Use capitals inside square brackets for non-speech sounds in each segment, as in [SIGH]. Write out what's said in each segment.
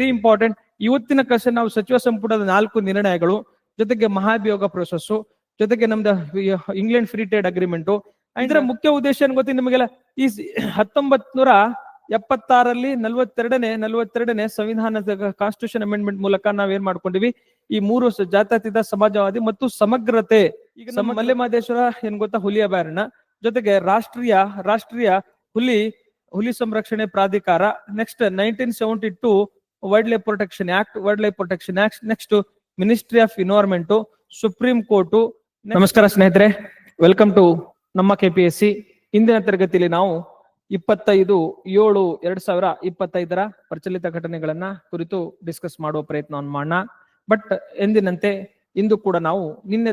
Very important ಇವತ್ತಿನ ಕಸ ನಾವು ಸಚಿವ ಸಂಪುಟದ ನಾಲ್ಕು ನಿರ್ಣಯಗಳು ಜೊತೆಗೆ ಮಹಾಭಿಯೋಗ ಪ್ರೊಸೆಸ್ ಜೊತೆಗೆ ನಮ್ದು ಇಂಗ್ಲೆಂಡ್ ಫ್ರೀ ಟ್ರೇಡ್ ಅಗ್ರಿಮೆಂಟು ಇದರ ಮುಖ್ಯ ಉದ್ದೇಶ ಏನ್ ಗೊತ್ತಿ ನಿಮಗೆಲ್ಲ? ಈ ಹತ್ತೊಂಬತ್ ನೂರ ಎಪ್ಪತ್ತಾರಲ್ಲಿ ನಲ್ವತ್ತೆರಡನೇ ನಲ್ವತ್ತೆರಡನೇ ಸಂವಿಧಾನದ ಕಾನ್ಸ್ಟಿಟ್ಯೂಷನ್ ಅಮೆಂಡ್ಮೆಂಟ್ ಮೂಲಕ ನಾವ್ ಏನ್ ಮಾಡ್ಕೊಂಡಿವಿ? ಈ ಮೂರು ಜಾತ್ಯತೀತ ಸಮಾಜವಾದಿ ಮತ್ತು ಸಮಗ್ರತೆ. ಈಗ ನಮ್ಮ ಮಲ್ಲೆ ಮಹದೇಶ್ವರ ಏನ್ ಗೊತ್ತಾ? ಹುಲಿ ಅಭಯಾರಣ್ಯ. ಜೊತೆಗೆ ರಾಷ್ಟ್ರೀಯ ರಾಷ್ಟ್ರೀಯ ಹುಲಿ ಹುಲಿ ಸಂರಕ್ಷಣೆ ಪ್ರಾಧಿಕಾರ. Next nineteen seventy two wildlife protection act wildlife protection act next ministry of environment supreme court ನಮಸ್ಕಾರ ಸ್ನೇಹಿತರೆ ವೆಲ್ಕಮ್ ಟು ನಮ್ಮ ಕೆಪಿಎಸ್ಸಿ ಇಂದಿನ ತರಗತಿಯಲ್ಲಿ ನಾವು ಇಪ್ಪತ್ತೈದು, ಏಳು, ಎರಡ್ ಸಾವಿರ ಇಪ್ಪತ್ತೈದರ ಪ್ರಚಲಿತ ಘಟನೆಗಳನ್ನ ಕುರಿತು ಡಿಸ್ಕಸ್ ಮಾಡುವ ಪ್ರಯತ್ನವನ್ನು ಮಾಡೋಣ. ಬಟ್ ಎಂದಿನಂತೆ, ಇಂದು ಕೂಡ ನಾವು ನಿನ್ನೆ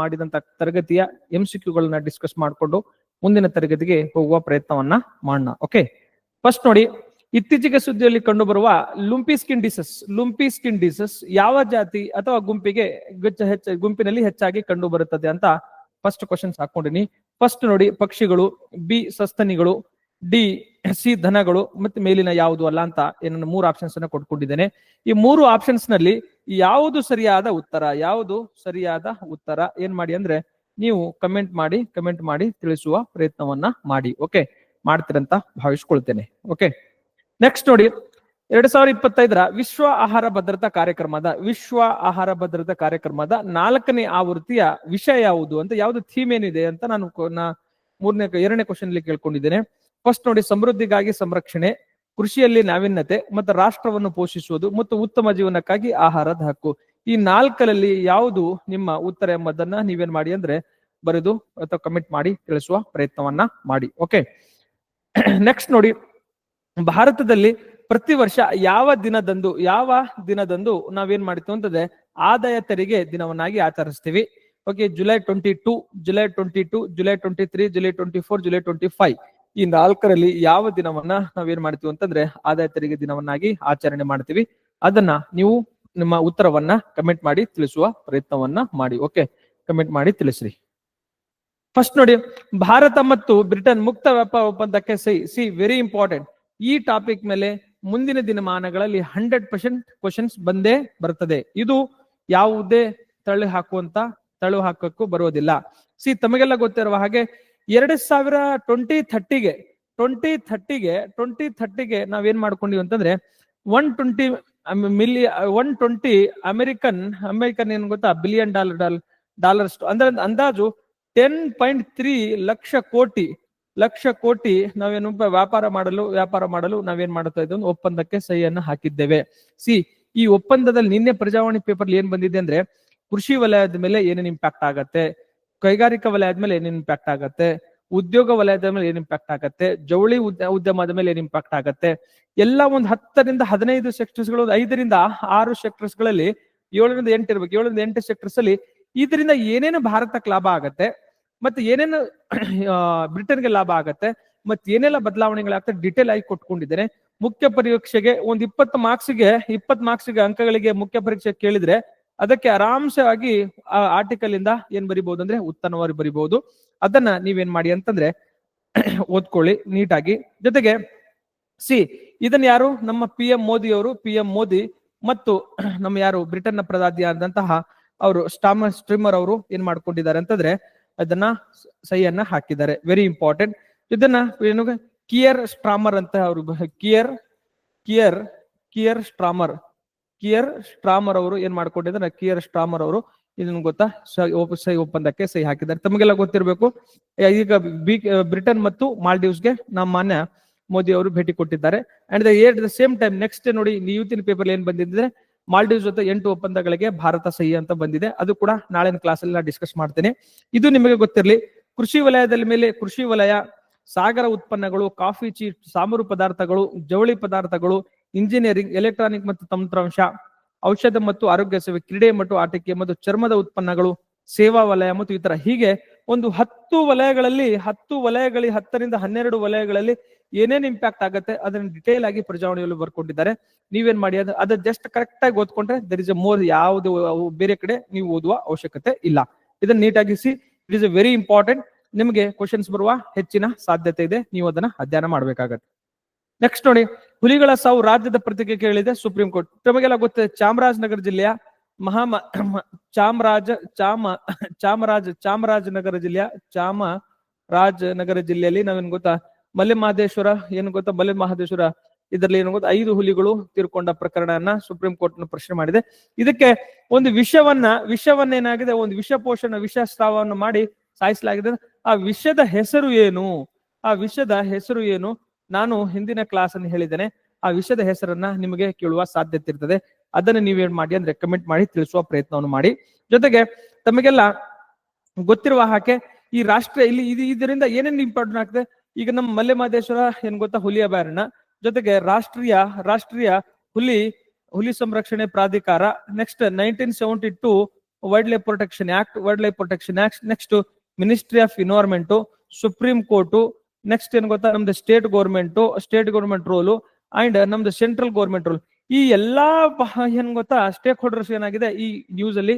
ಮಾಡಿದಂತ ತರಗತಿಯ ಎಂ ಸಿ ಕ್ಯೂಗಳನ್ನ ಡಿಸ್ಕಸ್ ಮಾಡಿಕೊಂಡು ಮುಂದಿನ ತರಗತಿಗೆ ಹೋಗುವ ಪ್ರಯತ್ನವನ್ನ ಮಾಡೋಣ. ಓಕೆ ಫಸ್ಟ್ ನೋಡಿ ಇತ್ತೀಚೆಗೆ ಸುದ್ದಿಯಲ್ಲಿ ಕಂಡುಬರುವ lumpy skin disease lumpy skin disease ಯಾವ ಜಾತಿ ಅಥವಾ ಗುಂಪಿಗೆ ಗುಂಪಿನಲ್ಲಿ ಹೆಚ್ಚಾಗಿ ಕಂಡು ಬರುತ್ತದೆ ಅಂತ ಫಸ್ಟ್ ಕ್ವಶನ್ಸ್ ಹಾಕೊಂಡಿನಿ ಫಸ್ಟ್ ನೋಡಿ, ಪಕ್ಷಿಗಳು ಬಿ ಸಸ್ತನಿಗಳು ಡಿ ಸಿ ಧನಗಳು ಮತ್ತೆ ಮೇಲಿನ ಯಾವುದು ಅಲ್ಲ ಅಂತ ಏನನ್ನು ಮೂರು ಆಪ್ಷನ್ಸ್ ಅನ್ನ ಕೊಟ್ಕೊಂಡಿದ್ದೇನೆ. ಈ ಮೂರು ಆಪ್ಷನ್ಸ್ನಲ್ಲಿ ಯಾವುದು ಸರಿಯಾದ ಉತ್ತರ, ಯಾವುದು ಸರಿಯಾದ ಉತ್ತರ, ಏನ್ ಮಾಡಿ ಅಂದ್ರೆ ನೀವು ಕಮೆಂಟ್ ಮಾಡಿ ಕಮೆಂಟ್ ಮಾಡಿ ತಿಳಿಸುವ ಪ್ರಯತ್ನವನ್ನ ಮಾಡಿ ಓಕೆ ಮಾಡ್ತೀರಂತ ಭಾವಿಸ್ಕೊಳ್ತೇನೆ ಓಕೆ ನೆಕ್ಸ್ಟ್ ನೋಡಿ, ಎರಡ್ ಸಾವಿರದ ಇಪ್ಪತ್ತೈದರ ವಿಶ್ವ ಆಹಾರ ಭದ್ರತಾ ಕಾರ್ಯಕ್ರಮದ, ವಿಶ್ವ ಆಹಾರ ಭದ್ರತಾ ಕಾರ್ಯಕ್ರಮದ ನಾಲ್ಕನೇ ಆವೃತ್ತಿಯ ವಿಷಯ ಯಾವುದು ಅಂತ, ಯಾವ್ದು ಥೀಮ್ ಏನಿದೆ ಅಂತ ನಾನು ಮೂರನೇ ಎರಡನೇ ಕ್ವಶನ್ ಅಲ್ಲಿ ಕೇಳ್ಕೊಂಡಿದ್ದೇನೆ. ಫಸ್ಟ್ ನೋಡಿ, ಸಮೃದ್ಧಿಗಾಗಿ ಸಂರಕ್ಷಣೆ, ಕೃಷಿಯಲ್ಲಿ ನಾವೀನ್ಯತೆ, ಮತ್ತು ರಾಷ್ಟ್ರವನ್ನು ಪೋಷಿಸುವುದು, ಮತ್ತು ಉತ್ತಮ ಜೀವನಕ್ಕಾಗಿ ಆಹಾರದ ಹಕ್ಕು. ಈ ನಾಲ್ಕರಲ್ಲಿ ಯಾವುದು ನಿಮ್ಮ ಉತ್ತರ ಎಂಬುದನ್ನ ನೀವೇನ್ ಮಾಡಿ ಅಂದ್ರೆ, ಬರೆದು ಅಥವಾ ಕಮೆಂಟ್ ಮಾಡಿ, ತಿಳಿಸುವ ಪ್ರಯತ್ನವನ್ನ ಮಾಡಿ. ಓಕೆ ನೆಕ್ಸ್ಟ್ [CLEARS THROAT] ನೋಡಿ ಭಾರತದಲ್ಲಿ ಪ್ರತಿ ವರ್ಷ ಯಾವ ದಿನದಂದು ಯಾವ ದಿನದಂದು ನಾವೇನ್ ಮಾಡ್ತೀವಿ ಅಂತಂದ್ರೆ ಆದಾಯ ತೆರಿಗೆ ದಿನವನ್ನಾಗಿ ಆಚರಿಸ್ತೀವಿ. Okay July twenty two July twenty two July twenty three July twenty four July twenty five ಈ ನಾಲ್ಕರಲ್ಲಿ ಯಾವ ದಿನವನ್ನ ನಾವೇನ್ ಮಾಡ್ತೀವಿ ಅಂತಂದ್ರೆ ಆದಾಯ ತೆರಿಗೆ ದಿನವನ್ನಾಗಿ ಆಚರಣೆ ಮಾಡ್ತೀವಿ. ಅದನ್ನ ನೀವು ನಿಮ್ಮ ಉತ್ತರವನ್ನ ಕಮೆಂಟ್ ಮಾಡಿ ತಿಳಿಸುವ ಪ್ರಯತ್ನವನ್ನ ಮಾಡಿ ಓಕೆ ಕಮೆಂಟ್ ಮಾಡಿ ತಿಳಿಸ್ರಿ. ಫಸ್ಟ್ ನೋಡಿ, ಭಾರತ ಮತ್ತು ಬ್ರಿಟನ್ ಮುಕ್ತ ವ್ಯಾಪಾರ ಒಪ್ಪಂದಕ್ಕೆ ಸಹಿ ಸಿ ವೆರಿ ಇಂಪಾರ್ಟೆಂಟ್ ಈ ಟಾಪಿಕ್ ಮೇಲೆ ಮುಂದಿನ ದಿನಮಾನಗಳಲ್ಲಿ ಹಂಡ್ರೆಡ್ ಪರ್ಸೆಂಟ್ ಕ್ವಶನ್ಸ್ ಬಂದೇ ಬರ್ತದೆ. ಇದು ಯಾವುದೇ ತಳ್ಳಿ ಹಾಕುವಂತ, ತಳ್ಳು ಹಾಕಕ್ಕೂ ಬರೋದಿಲ್ಲ ಸಿ ತಮಗೆಲ್ಲ ಗೊತ್ತಿರುವ ಹಾಗೆ ಎರಡ್ ಸಾವಿರ ಟ್ವೆಂಟಿ ಥರ್ಟಿಗೆ ಟ್ವೆಂಟಿ ಥರ್ಟಿಗೆ ಟ್ವೆಂಟಿ ಥರ್ಟಿಗೆ ನಾವೇನ್ ಮಾಡ್ಕೊಂಡಿವಿ ಅಂತಂದ್ರೆ one twenty million one twenty American American ಏನ್ ಗೊತ್ತಾ? ಬಿಲಿಯನ್ ಡಾಲರ್ ಡಾಲ್ ಡಾಲರ್ಸ್ ಅಂದ್ರೆ ಅಂದಾಜು ಟೆನ್ ಪಾಯಿಂಟ್ ತ್ರೀ ಲಕ್ಷ ಕೋಟಿ ಲಕ್ಷ ಕೋಟಿ ನಾವೇನು ವ್ಯಾಪಾರ ಮಾಡಲು ವ್ಯಾಪಾರ ಮಾಡಲು ನಾವೇನ್ ಮಾಡ್ತಾ ಇದ್ದೇವೆ ಒಂದು ಒಪ್ಪಂದಕ್ಕೆ ಸಹಿಯನ್ನು ಹಾಕಿದ್ದೇವೆ. ಸಿ, ಈ ಒಪ್ಪಂದದಲ್ಲಿ ನಿನ್ನೆ ಪ್ರಜಾವಾಣಿ ಪೇಪರ್ ಏನ್ ಬಂದಿದೆ ಅಂದ್ರೆ, ಕೃಷಿ ವಲಯದ ಮೇಲೆ ಏನೇನ್ ಇಂಪ್ಯಾಕ್ಟ್ ಆಗತ್ತೆ? ಕೈಗಾರಿಕಾ ವಲಯದ ಮೇಲೆ ಏನೇನ್ ಇಂಪ್ಯಾಕ್ಟ್ ಆಗತ್ತೆ? ಉದ್ಯೋಗ ವಲಯದ ಮೇಲೆ ಏನ್ ಇಂಪ್ಯಾಕ್ಟ್ ಆಗತ್ತೆ? ಜವಳಿ ಉದ್ಯ- ಉದ್ಯಮದ ಮೇಲೆ ಏನ್ ಇಂಪ್ಯಾಕ್ಟ್ ಆಗತ್ತೆ? ಎಲ್ಲ ಒಂದ್ ಹತ್ತರಿಂದ ಹದಿನೈದು ಸೆಕ್ಟರ್ಸ್ಗಳು, ಐದರಿಂದ ಆರು ಸೆಕ್ಟರ್ಸ್ಗಳಲ್ಲಿ ಏಳರಿಂದ ಎಂಟು ಇರ್ಬೇಕು. ಏಳರಿಂದ ಎಂಟು ಸೆಕ್ಟರ್ಸ್ ಅಲ್ಲಿ ಇದರಿಂದ ಏನೇನು ಭಾರತಕ್ಕೆ ಲಾಭ ಆಗತ್ತೆ? ಮತ್ತೆ ಏನೇನು ಬ್ರಿಟನ್ಗೆ ಲಾಭ ಆಗತ್ತೆ, ಮತ್ತೆ ಏನೆಲ್ಲ ಬದಲಾವಣೆಗಳಾಗ್ತದೆ ಡಿಟೇಲ್ ಆಗಿ ಕೊಟ್ಕೊಂಡಿದ್ದಾರೆ. ಮುಖ್ಯ ಪರೀಕ್ಷೆಗೆ ಒಂದ್ ಇಪ್ಪತ್ತು ಮಾರ್ಕ್ಸ್ಗೆ ಇಪ್ಪತ್ತು ಮಾರ್ಕ್ಸ್ಗೆ ಅಂಕಗಳಿಗೆ ಮುಖ್ಯ ಪರೀಕ್ಷೆ ಕೇಳಿದ್ರೆ ಅದಕ್ಕೆ ಆರಾಮ್ಸವಾಗಿ ಆ ಆರ್ಟಿಕಲ್ ಇಂದ ಏನ್ ಬರಿಬಹುದು ಅಂದ್ರೆ ಉತ್ತಮವಾಗಿ ಬರಿಬಹುದು ಅದನ್ನ ನೀವೇನ್ ಮಾಡಿ ಅಂತಂದ್ರೆ [COUGHS] ಓದ್ಕೊಳ್ಳಿ ನೀಟಾಗಿ. ಜೊತೆಗೆ, ಸಿ ಇದನ್ನ ಯಾರು? ನಮ್ಮ ಪಿ ಎಂ ಮೋದಿ ಅವರು ಪಿ ಎಂ ಮೋದಿ ಮತ್ತು ನಮ್ಮ ಯಾರು? ಬ್ರಿಟನ್ನ ಪ್ರಧಾನಿ ಆದಂತಹ ಅವರು, ಸ್ಟಾಮ, ಸ್ಟ್ರೀಮರ್ ಅವರು ಏನ್ ಮಾಡ್ಕೊಂಡಿದ್ದಾರೆ ಅಂತಂದ್ರೆ ಅದನ್ನ ಸಹಿಯನ್ನ ಹಾಕಿದ್ದಾರೆ. ವೆರಿ ಇಂಪಾರ್ಟೆಂಟ್ ಇದನ್ನ ಏನು ಕಿಯರ್ ಸ್ಟ್ರಾಮರ್ ಅಂತ ಅವರು ಕಿಯರ್ ಕಿಯರ್ ಕಿಯರ್ ಸ್ಟ್ರಾಮರ್ ಕಿಯರ್ ಸ್ಟ್ರಾಮರ್ ಅವರು ಏನ್ ಮಾಡ್ಕೊಂಡಿದ್ದಾರೆ ಕಿಯರ್ ಸ್ಟ್ರಾಮರ್ ಅವರು ಇದನ್ನ ಗೊತ್ತಾ, ಸಹಿ ಒಪ್ಪಂದಕ್ಕೆ ಸಹಿ ಹಾಕಿದ್ದಾರೆ. ತಮಗೆಲ್ಲ ಗೊತ್ತಿರಬೇಕು ಈಗ ಬ್ರಿಟನ್ ಮತ್ತು ಮಾಲ್ಡೀವ್ಸ್ಗೆ ನಮ್ಮ ಮಾನ್ಯ ಮೋದಿ ಅವರು ಭೇಟಿ ಕೊಟ್ಟಿದ್ದಾರೆ. And the same time next ನೋಡಿ ಇವತ್ತಿನ ಪೇಪರ್ ಏನ್ ಬಂದಿದ್ರೆ ಮಾಲ್ಡೀವ್ಸ್ ಜೊತೆ ಎಂಟು ಒಪ್ಪಂದಗಳಿಗೆ ಭಾರತ ಸಹಿ ಅಂತ ಬಂದಿದೆ. ಅದು ಕೂಡ ನಾಳಿನ ಕ್ಲಾಸ್ ಅಲ್ಲಿ ಡಿಸ್ಕಸ್ ಮಾಡ್ತೇನೆ. ಇದು ನಿಮಗೆ ಗೊತ್ತಿರಲಿ, ಕೃಷಿ ವಲಯದಲ್ಲಿ ಮೇಲೆ ಕೃಷಿ ವಲಯ, ಸಾಗರ ಉತ್ಪನ್ನಗಳು ಕಾಫಿ ಚೀಟ್ ಸಾಂಬಾರು ಪದಾರ್ಥಗಳು, ಜವಳಿ ಪದಾರ್ಥಗಳು ಇಂಜಿನಿಯರಿಂಗ್ ಎಲೆಕ್ಟ್ರಾನಿಕ್ ಮತ್ತು ತಂತ್ರಾಂಶ, ಔಷಧ ಮತ್ತು ಆರೋಗ್ಯ ಸೇವೆ, ಕ್ರೀಡೆ ಮತ್ತು ಆಟಿಕೆ ಮತ್ತು ಚರ್ಮದ ಉತ್ಪನ್ನಗಳು, ಸೇವಾ ವಲಯ ಮತ್ತು ಇತರ. ಹೀಗೆ ಒಂದು ಹತ್ತು ವಲಯಗಳಲ್ಲಿ ಹತ್ತು ವಲಯಗಳಲ್ಲಿ, ಹತ್ತರಿಂದ ಹನ್ನೆರಡು ವಲಯಗಳಲ್ಲಿ ಏನೇನ್ ಇಂಪ್ಯಾಕ್ಟ್ ಆಗುತ್ತೆ ಅದನ್ನ ಡಿಟೇಲ್ ಆಗಿ ಪ್ರಜಾವಣೆಯಲ್ಲಿ ಬರ್ಕೊಂಡಿದ್ದಾರೆ. ನೀವೇನ್ ಮಾಡಿ ಅದು, ಅದ ಜಸ್ಟ್ ಕರೆಕ್ಟ್ ಆಗಿ ಓದ್ಕೊಂಡ್ರೆ ದರ್ ಇಸ್ ಅ ಮೋರ್ ಯಾವ್ದು ಬೇರೆ ಕಡೆ ನೀವು ಓದುವ ಅವಶ್ಯಕತೆ ಇಲ್ಲ. ಇದನ್ನ ನೀಟಾಗಿ see it is a very important ನಿಮಗೆ ಕ್ವಶನ್ಸ್ ಬರುವ ಹೆಚ್ಚಿನ ಸಾಧ್ಯತೆ ಇದೆ. ನೀವು ಅದನ್ನ ಅಧ್ಯಯನ ಮಾಡ್ಬೇಕಾಗತ್ತೆ. ನೆಕ್ಸ್ಟ್ ನೋಡಿ, ಹುಲಿಗಳ ಸಾವು ರಾಜ್ಯದ ಪ್ರತಿಕೆ ಕೇಳಿದೆ ಸುಪ್ರೀಂ ಕೋರ್ಟ್ ತಮಗೆಲ್ಲ ಗೊತ್ತಿದೆ ಚಾಮರಾಜನಗರ ಜಿಲ್ಲೆಯ ಮಹಾಮ, ಚಾಮರಾಜ, ಚಾಮ, ಚಾಮರಾಜ, ಚಾಮರಾಜನಗರ ಜಿಲ್ಲೆಯ ಚಾಮರಾಜನಗರ ಜಿಲ್ಲೆಯಲ್ಲಿ ನಾವೇನ್ ಗೊತ್ತಾ ಮಲೆಮಹದೇಶ್ವರ ಏನು ಗೊತ್ತಾ? ಮಲೆ ಮಹದೇಶ್ವರ, ಇದರಲ್ಲಿ ಏನು ಗೊತ್ತಾ? ಐದು ಹುಲಿಗಳು ತೀರ್ಕೊಂಡ ಪ್ರಕರಣವನ್ನ ಸುಪ್ರೀಂ ಕೋರ್ಟ್ ಪ್ರಶ್ನೆ ಮಾಡಿದೆ. ಇದಕ್ಕೆ ಒಂದು ವಿಷವನ್ನ ಏನಾಗಿದೆ? ಒಂದು ವಿಷ ಪೋಷಣ ವಿಷ ಸ್ರಾವವನ್ನು ಮಾಡಿ ಸಾಯಿಸಲಾಗಿದೆ. ಆ ವಿಷದ ಹೆಸರು ಏನು? ಆ ವಿಷದ ಹೆಸರು ಏನು? ನಾನು ಹಿಂದಿನ ಕ್ಲಾಸ್ ಅನ್ನು ಹೇಳಿದ್ದೇನೆ. ಆ ವಿಷದ ಹೆಸರನ್ನ ನಿಮಗೆ ಕೇಳುವ ಸಾಧ್ಯತೆ ಇರ್ತದೆ. ಅದನ್ನ ನೀವೇನ್ ಮಾಡಿ ಅಂದ್ರೆ ಕಮೆಂಟ್ ಮಾಡಿ ತಿಳಿಸುವ ಪ್ರಯತ್ನವನ್ನು ಮಾಡಿ. ಜೊತೆಗೆ ತಮಗೆಲ್ಲ ಗೊತ್ತಿರುವ ಹಾಗೆ ಈ ರಾಷ್ಟ್ರ ಇಲ್ಲಿ, ಇದು, ಇದರಿಂದ ಏನೇನು ಇಂಪಾರ್ಟೆಂಟ್ ಆಗ್ತದೆ? ಈಗ ನಮ್ಮ ಮಲ್ಲೆಮಹದೇಶ್ವರ ಏನ್ ಗೊತ್ತಾ? ಹುಲಿ ಅಭಯಾರಣ್ಯ. ಜೊತೆಗೆ ರಾಷ್ಟ್ರೀಯ ರಾಷ್ಟ್ರೀಯ ಹುಲಿ ಹುಲಿ ಸಂರಕ್ಷಣೆ ಪ್ರಾಧಿಕಾರ next nineteen seventy two wildlife protection act wildlife protection act next ministry of environment supreme court next ಏನ್ ಗೊತ್ತಾ? ನಮ್ದು state government state government role and ನಮ್ದು ಸೆಂಟ್ರಲ್ ಗೌರ್ಮೆಂಟ್ ರೋಲ್ ಈ ಎಲ್ಲಾ ಏನ್ ಗೊತ್ತಾ? ಸ್ಟೇಕ್ ಹೋಲ್ಡರ್ಸ್ ಏನಾಗಿದೆ? ಈ ನ್ಯೂಸ್ ಅಲ್ಲಿ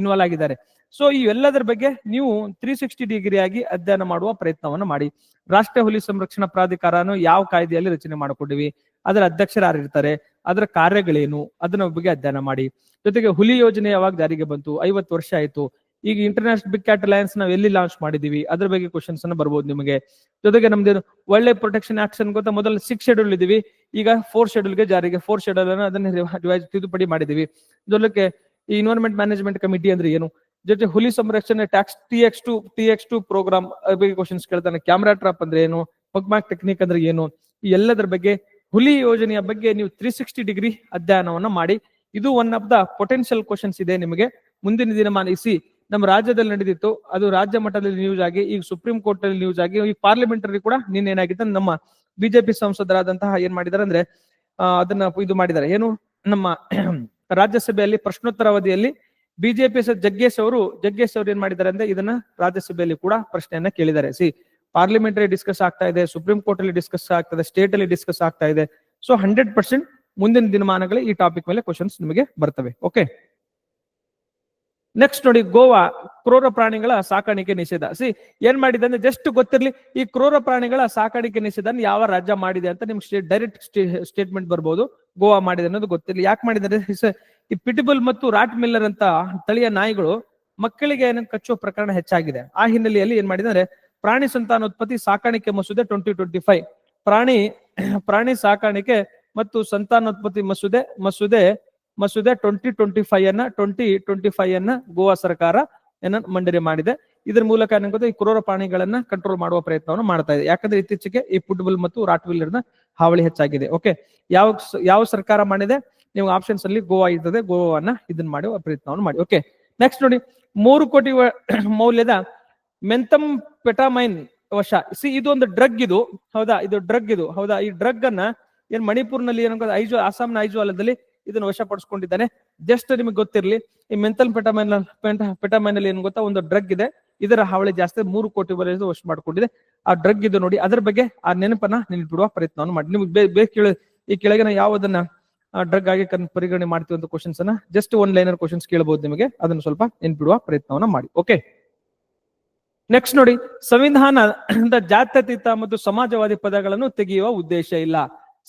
ಇನ್ವಾಲ್ವ್ ಆಗಿದ್ದಾರೆ. ಸೊ ಈ ಎಲ್ಲದರ ಬಗ್ಗೆ ನೀವು ತ್ರೀ ಸಿಕ್ಸ್ಟಿ ಡಿಗ್ರಿ ಆಗಿ ಅಧ್ಯಯನ ಮಾಡುವ ಪ್ರಯತ್ನವನ್ನು ಮಾಡಿ. ರಾಷ್ಟ್ರೀಯ ಹುಲಿ ಸಂರಕ್ಷಣಾ ಪ್ರಾಧಿಕಾರನು ಯಾವ ಕಾಯ್ದೆಯಲ್ಲಿ ರಚನೆ ಮಾಡಿಕೊಂಡಿವಿ, ಅದರ ಅಧ್ಯಕ್ಷರು ಯಾರಿರ್ತಾರೆ, ಅದರ ಕಾರ್ಯಗಳೇನು, ಅದನ್ನ ಬಗ್ಗೆ ಅಧ್ಯಯನ ಮಾಡಿ. ಜೊತೆಗೆ ಹುಲಿ ಯೋಜನೆ ಯಾವಾಗ ಜಾರಿಗೆ ಬಂತು, ಐವತ್ತು ವರ್ಷ ಆಯ್ತು, ಈಗ ಇಂಟರ್ನ್ಯಾಷನಲ್ ಬಿಗ್ ಕ್ಯಾಟ್ ಅಲಯನ್ಸ್ ನಾವು ಎಲ್ಲಿ ಲಾಂಚ್ ಮಾಡಿದೀವಿ, ಅದ್ರ ಬಗ್ಗೆ ಕ್ವಶನ್ಸ್ ಅನ್ನ ಬರ್ಬೋದು ನಿಮಗೆ. ಜೊತೆಗೆ ನಮ್ದು ಒಳ್ಳೆ ಪ್ರೊಟೆಕ್ಷನ್ ಆಕ್ಷನ್ ಗೊತ್ತಾ ಮೊದಲ ಸಿಕ್ಸ್ ಶೆಡ್ಯೂಲ್ ಇದೀವಿ ಈಗ ಫೋರ್ ಶೆಡ್ಯೂಲ್ಗೆ ಜಾರಿಗೆ ಫೋರ್ ಶೆಡ್ಯೂಲ್ ಅನ್ನ ಅದನ್ನ ತಿದ್ದುಪಡಿ ಮಾಡಿದೀವಿ ಜೊತೆಗೆ ಈ ಇನ್ವೈರ್ಮೆಂಟ್ ಮ್ಯಾನೇಜ್ಮೆಂಟ್ ಕಮಿಟಿ ಅಂದ್ರೆ ಏನು? ಜೊತೆ ಹುಲಿ ಸಂರಕ್ಷಣೆ tax T X two T X two program ಬಗ್ಗೆ ಕ್ವಶನ್ಸ್ ಕೇಳ್ತಾನೆ. ಕ್ಯಾಮ್ರಾ ಟ್ರಾಪ್ ಅಂದ್ರೆ ಏನು? ಪಗ್ಮ್ಯಾಕ್ ಟೆಕ್ನಿಕ್ ಅಂದ್ರೆ ಏನು? ಈ ಎಲ್ಲದರ ಬಗ್ಗೆ, ಹುಲಿ ಯೋಜನೆಯ ಬಗ್ಗೆ ನೀವು ತ್ರೀ ಸಿಕ್ಸ್ಟಿ ಡಿಗ್ರಿ ಅಧ್ಯಯನವನ್ನ ಮಾಡಿ. ಇದು one of the potential questions ಇದೆ ನಿಮಗೆ. ಮುಂದಿನ ದಿನ ಮಾನಿಸಿ, ನಮ್ಮ ರಾಜ್ಯದಲ್ಲಿ ನಡೆದಿತ್ತು. ಅದು ರಾಜ್ಯ ಮಟ್ಟದಲ್ಲಿ ನ್ಯೂಸ್ ಆಗಿ, ಈಗ ಸುಪ್ರೀಂ ಕೋರ್ಟ್ ಅಲ್ಲಿ ನ್ಯೂಸ್ ಆಗಿ ಈಗ ಅಲ್ಲಿ ಕೂಡ ನಿನ್ನೆ ಏನಾಗಿತ್ತು? ನಮ್ಮ ಬಿಜೆಪಿ ಸಂಸದರಾದಂತಹ ಏನ್ ಮಾಡಿದಾರೆ ಅಂದ್ರೆ ಅದನ್ನ ಇದು ಮಾಡಿದ್ದಾರೆ. ಏನು? ನಮ್ಮ ರಾಜ್ಯಸಭೆಯಲ್ಲಿ ಪ್ರಶ್ನೋತ್ತರ ಅವಧಿಯಲ್ಲಿ ಬಿಜೆಪಿ ಜಗ್ಗೇಶ್ ಅವರು ಜಗ್ಗೇಶ್ ಅವರು ಏನ್ ಮಾಡಿದ್ದಾರೆ ಅಂದ್ರೆ ಇದನ್ನ ರಾಜ್ಯಸಭೆಯಲ್ಲಿ ಕೂಡ ಪ್ರಶ್ನೆಯನ್ನ ಕೇಳಿದ್ದಾರೆ. ಸಿ, ಪಾರ್ಲಿಮೆಂಟರಿ ಡಿಸ್ಕಸ್ ಆಗ್ತಾ ಇದೆ, ಸುಪ್ರೀಂ ಕೋರ್ಟ್ ಅಲ್ಲಿ ಡಿಸ್ಕಸ್ ಇದೆ ಸ್ಟೇಟ್ ಅಲ್ಲಿ ಡಿಸ್ಕಸ್ ಆಗ್ತಾ ಇದೆ. ಸೊ, ಹಂಡ್ರೆಡ್ ಪರ್ಸೆಂಟ್ ಮುಂದಿನ ದಿನಮಾನಗಳಲ್ಲಿ ಈ ಟಾಪಿಕ್ ಮೇಲೆ ಕ್ವಶನ್ಸ್ ನಿಮಗೆ ಬರ್ತವೆ. ಓಕೆ? ನೆಕ್ಸ್ಟ್ ನೋಡಿ ಗೋವಾ, ಕ್ರೂರ ಪ್ರಾಣಿಗಳ ಸಾಕಾಣಿಕೆ ನಿಷೇಧ. ಸಿ ಏನ್ ಮಾಡಿದೆ ಅಂದ್ರೆ ಜಸ್ಟ್ ಗೊತ್ತಿರ್ಲಿ, ಈ ಕ್ರೂರ ಪ್ರಾಣಿಗಳ ಸಾಕಾಣಿಕೆ ನಿಷೇಧ ಯಾವ ರಾಜ್ಯ ಮಾಡಿದೆ ಅಂತ ನಿಮ್ಗೆ ಡೈರೆಕ್ಟ್ ಸ್ಟೇಟ್ಮೆಂಟ್ ಬರ್ಬೋದು, ಗೋವಾ ಮಾಡಿದೆ ಅನ್ನೋದು ಗೊತ್ತಿರಲಿ. ಯಾಕೆ ಮಾಡಿದ್ರೆ ಈ ಪಿಟಿಬಲ್ ಮತ್ತು ರಾಟ್ ಮಿಲ್ಲರ್ ಅಂತ ತಳಿಯ ನಾಯಿಗಳು ಮಕ್ಕಳಿಗೆ ಏನ ಕಚ್ಚುವ ಪ್ರಕರಣ ಹೆಚ್ಚಾಗಿದೆ. ಆ ಹಿನ್ನೆಲೆಯಲ್ಲಿ ಏನ್ ಮಾಡಿದ್ರೆ ಪ್ರಾಣಿ ಸಂತಾನೋತ್ಪತ್ತಿ ಸಾಕಾಣಿಕೆ ಮಸೂದೆ ಟ್ವೆಂಟಿ ಟ್ವೆಂಟಿ ಫೈವ್ ಪ್ರಾಣಿ ಪ್ರಾಣಿ ಸಾಕಾಣಿಕೆ ಮತ್ತು ಸಂತಾನೋತ್ಪತ್ತಿ ಮಸೂದೆ ಮಸೂದೆ ಮಸೂದೆ ಟ್ವೆಂಟಿ ಟ್ವೆಂಟಿ ಫೈವ್ ಅನ್ನ ಟ್ವೆಂಟಿ ಟ್ವೆಂಟಿ ಫೈವ್ ಅನ್ನ ಗೋವಾ ಸರ್ಕಾರ ಏನ ಮಂಡನೆ ಮಾಡಿದೆ. ಇದ್ರ ಮೂಲಕ ಏನಾಗುತ್ತೆ ಗೊತ್ತಾ, ಈ ಕ್ರೂರ ಪ್ರಾಣಿಗಳನ್ನ ಕಂಟ್ರೋಲ್ ಮಾಡುವ ಪ್ರಯತ್ನವನ್ನು ಮಾಡ್ತಾ ಇದೆ. ಯಾಕಂದ್ರೆ ಇತ್ತೀಚೆಗೆ ಈ ಫುಟ್ಬಾಲ್ ಮತ್ತು ರಾಟ್ವಿಲ್ಲರ್ನ ಹಾವಳಿ ಹೆಚ್ಚಾಗಿದೆ. ಓಕೆ ಯಾವ ಯಾವ ಸರ್ಕಾರ ಮಾಡಿದೆ? ನೀವು ಆಪ್ಷನ್ಸ್ ಅಲ್ಲಿ ಗೋವಾ ಇರ್ತದೆ, ಗೋವಾವನ್ನ ಇದನ್ನ ಮಾಡುವ ಪ್ರಯತ್ನವನ್ನು ಮಾಡಿ. ಓಕೆ ನೆಕ್ಸ್ಟ್ ನೋಡಿ, ಮೂರು ಕೋಟಿ [CLEARS THROAT] ಮೌಲ್ಯದ ಮೆಂತಮ್ ಪೆಟಾಮೈನ್ ವಶ. ಸಿ ಇದು ಒಂದು ಡ್ರಗ್ ಇದು. ಹೌದಾ? ಇದು ಡ್ರಗ್ ಇದು. ಹೌದಾ? ಈ ಡ್ರಗ್ ಅನ್ನ ಏನ್ ಮಣಿಪುರ್ನಲ್ಲಿ ಏನಾಗುತ್ತೆ ಐಜು, ಅಸ್ಸಾಂನ ಐಜ್ವಾಲದಲ್ಲಿ ಇದನ್ನು ವಶಪಡಿಸ್ಕೊಂಡಿದ್ದಾನೆ. ಜಸ್ಟ್ ನಿಮಗೆ ಗೊತ್ತಿರಲಿ, ಈ ಮೆಂಥಲ್ ಪೆಟಮೈನ್ ಪೆಟಮೈನ್ ಅಲ್ಲಿ ಏನ್ ಗೊತ್ತಾ, ಒಂದು ಡ್ರಗ್ ಇದೆ. ಇದರ ಹಾವಳಿ ಜಾಸ್ತಿ ಮೂರು ಕೋಟಿ ವರೆಗೂ ವಶ ಮಾಡ್ಕೊಂಡಿದೆ. ಆ ಡ್ರಗ್ ಇದು ನೋಡಿ, ಅದರ ಬಗ್ಗೆ ಆ ನೆನಪನ್ನ ನೆನಪಿಡುವ ಪ್ರಯತ್ನವನ್ನು ಮಾಡಿ. ನಿಮ್ಗೆ ಕೇಳ, ಈ ಕೆಳಗಿನ ಯಾವುದನ್ನ ಡ್ರಗ್ ಆಗಿ ಪರಿಗಣನೆ ಮಾಡ್ತೀವಿ ಅಂತ ಕ್ವಶನ್ಸ್ ಅನ್ನ ಜಸ್ಟ್ ಒನ್ ಲೈನರ್ ಕ್ವಶನ್ಸ್ ಕೇಳಬಹುದು ನಿಮಗೆ. ಅದನ್ನು ಸ್ವಲ್ಪ ನೆನಪಿಡುವ ಪ್ರಯತ್ನವನ್ನ ಮಾಡಿ. ಓಕೆ ನೆಕ್ಸ್ಟ್ ನೋಡಿ, ಸಂವಿಧಾನದ ಜಾತ್ಯತೀತ ಮತ್ತು ಸಮಾಜವಾದಿ ಪದಗಳನ್ನು ತೆಗೆಯುವ ಉದ್ದೇಶ ಇಲ್ಲ.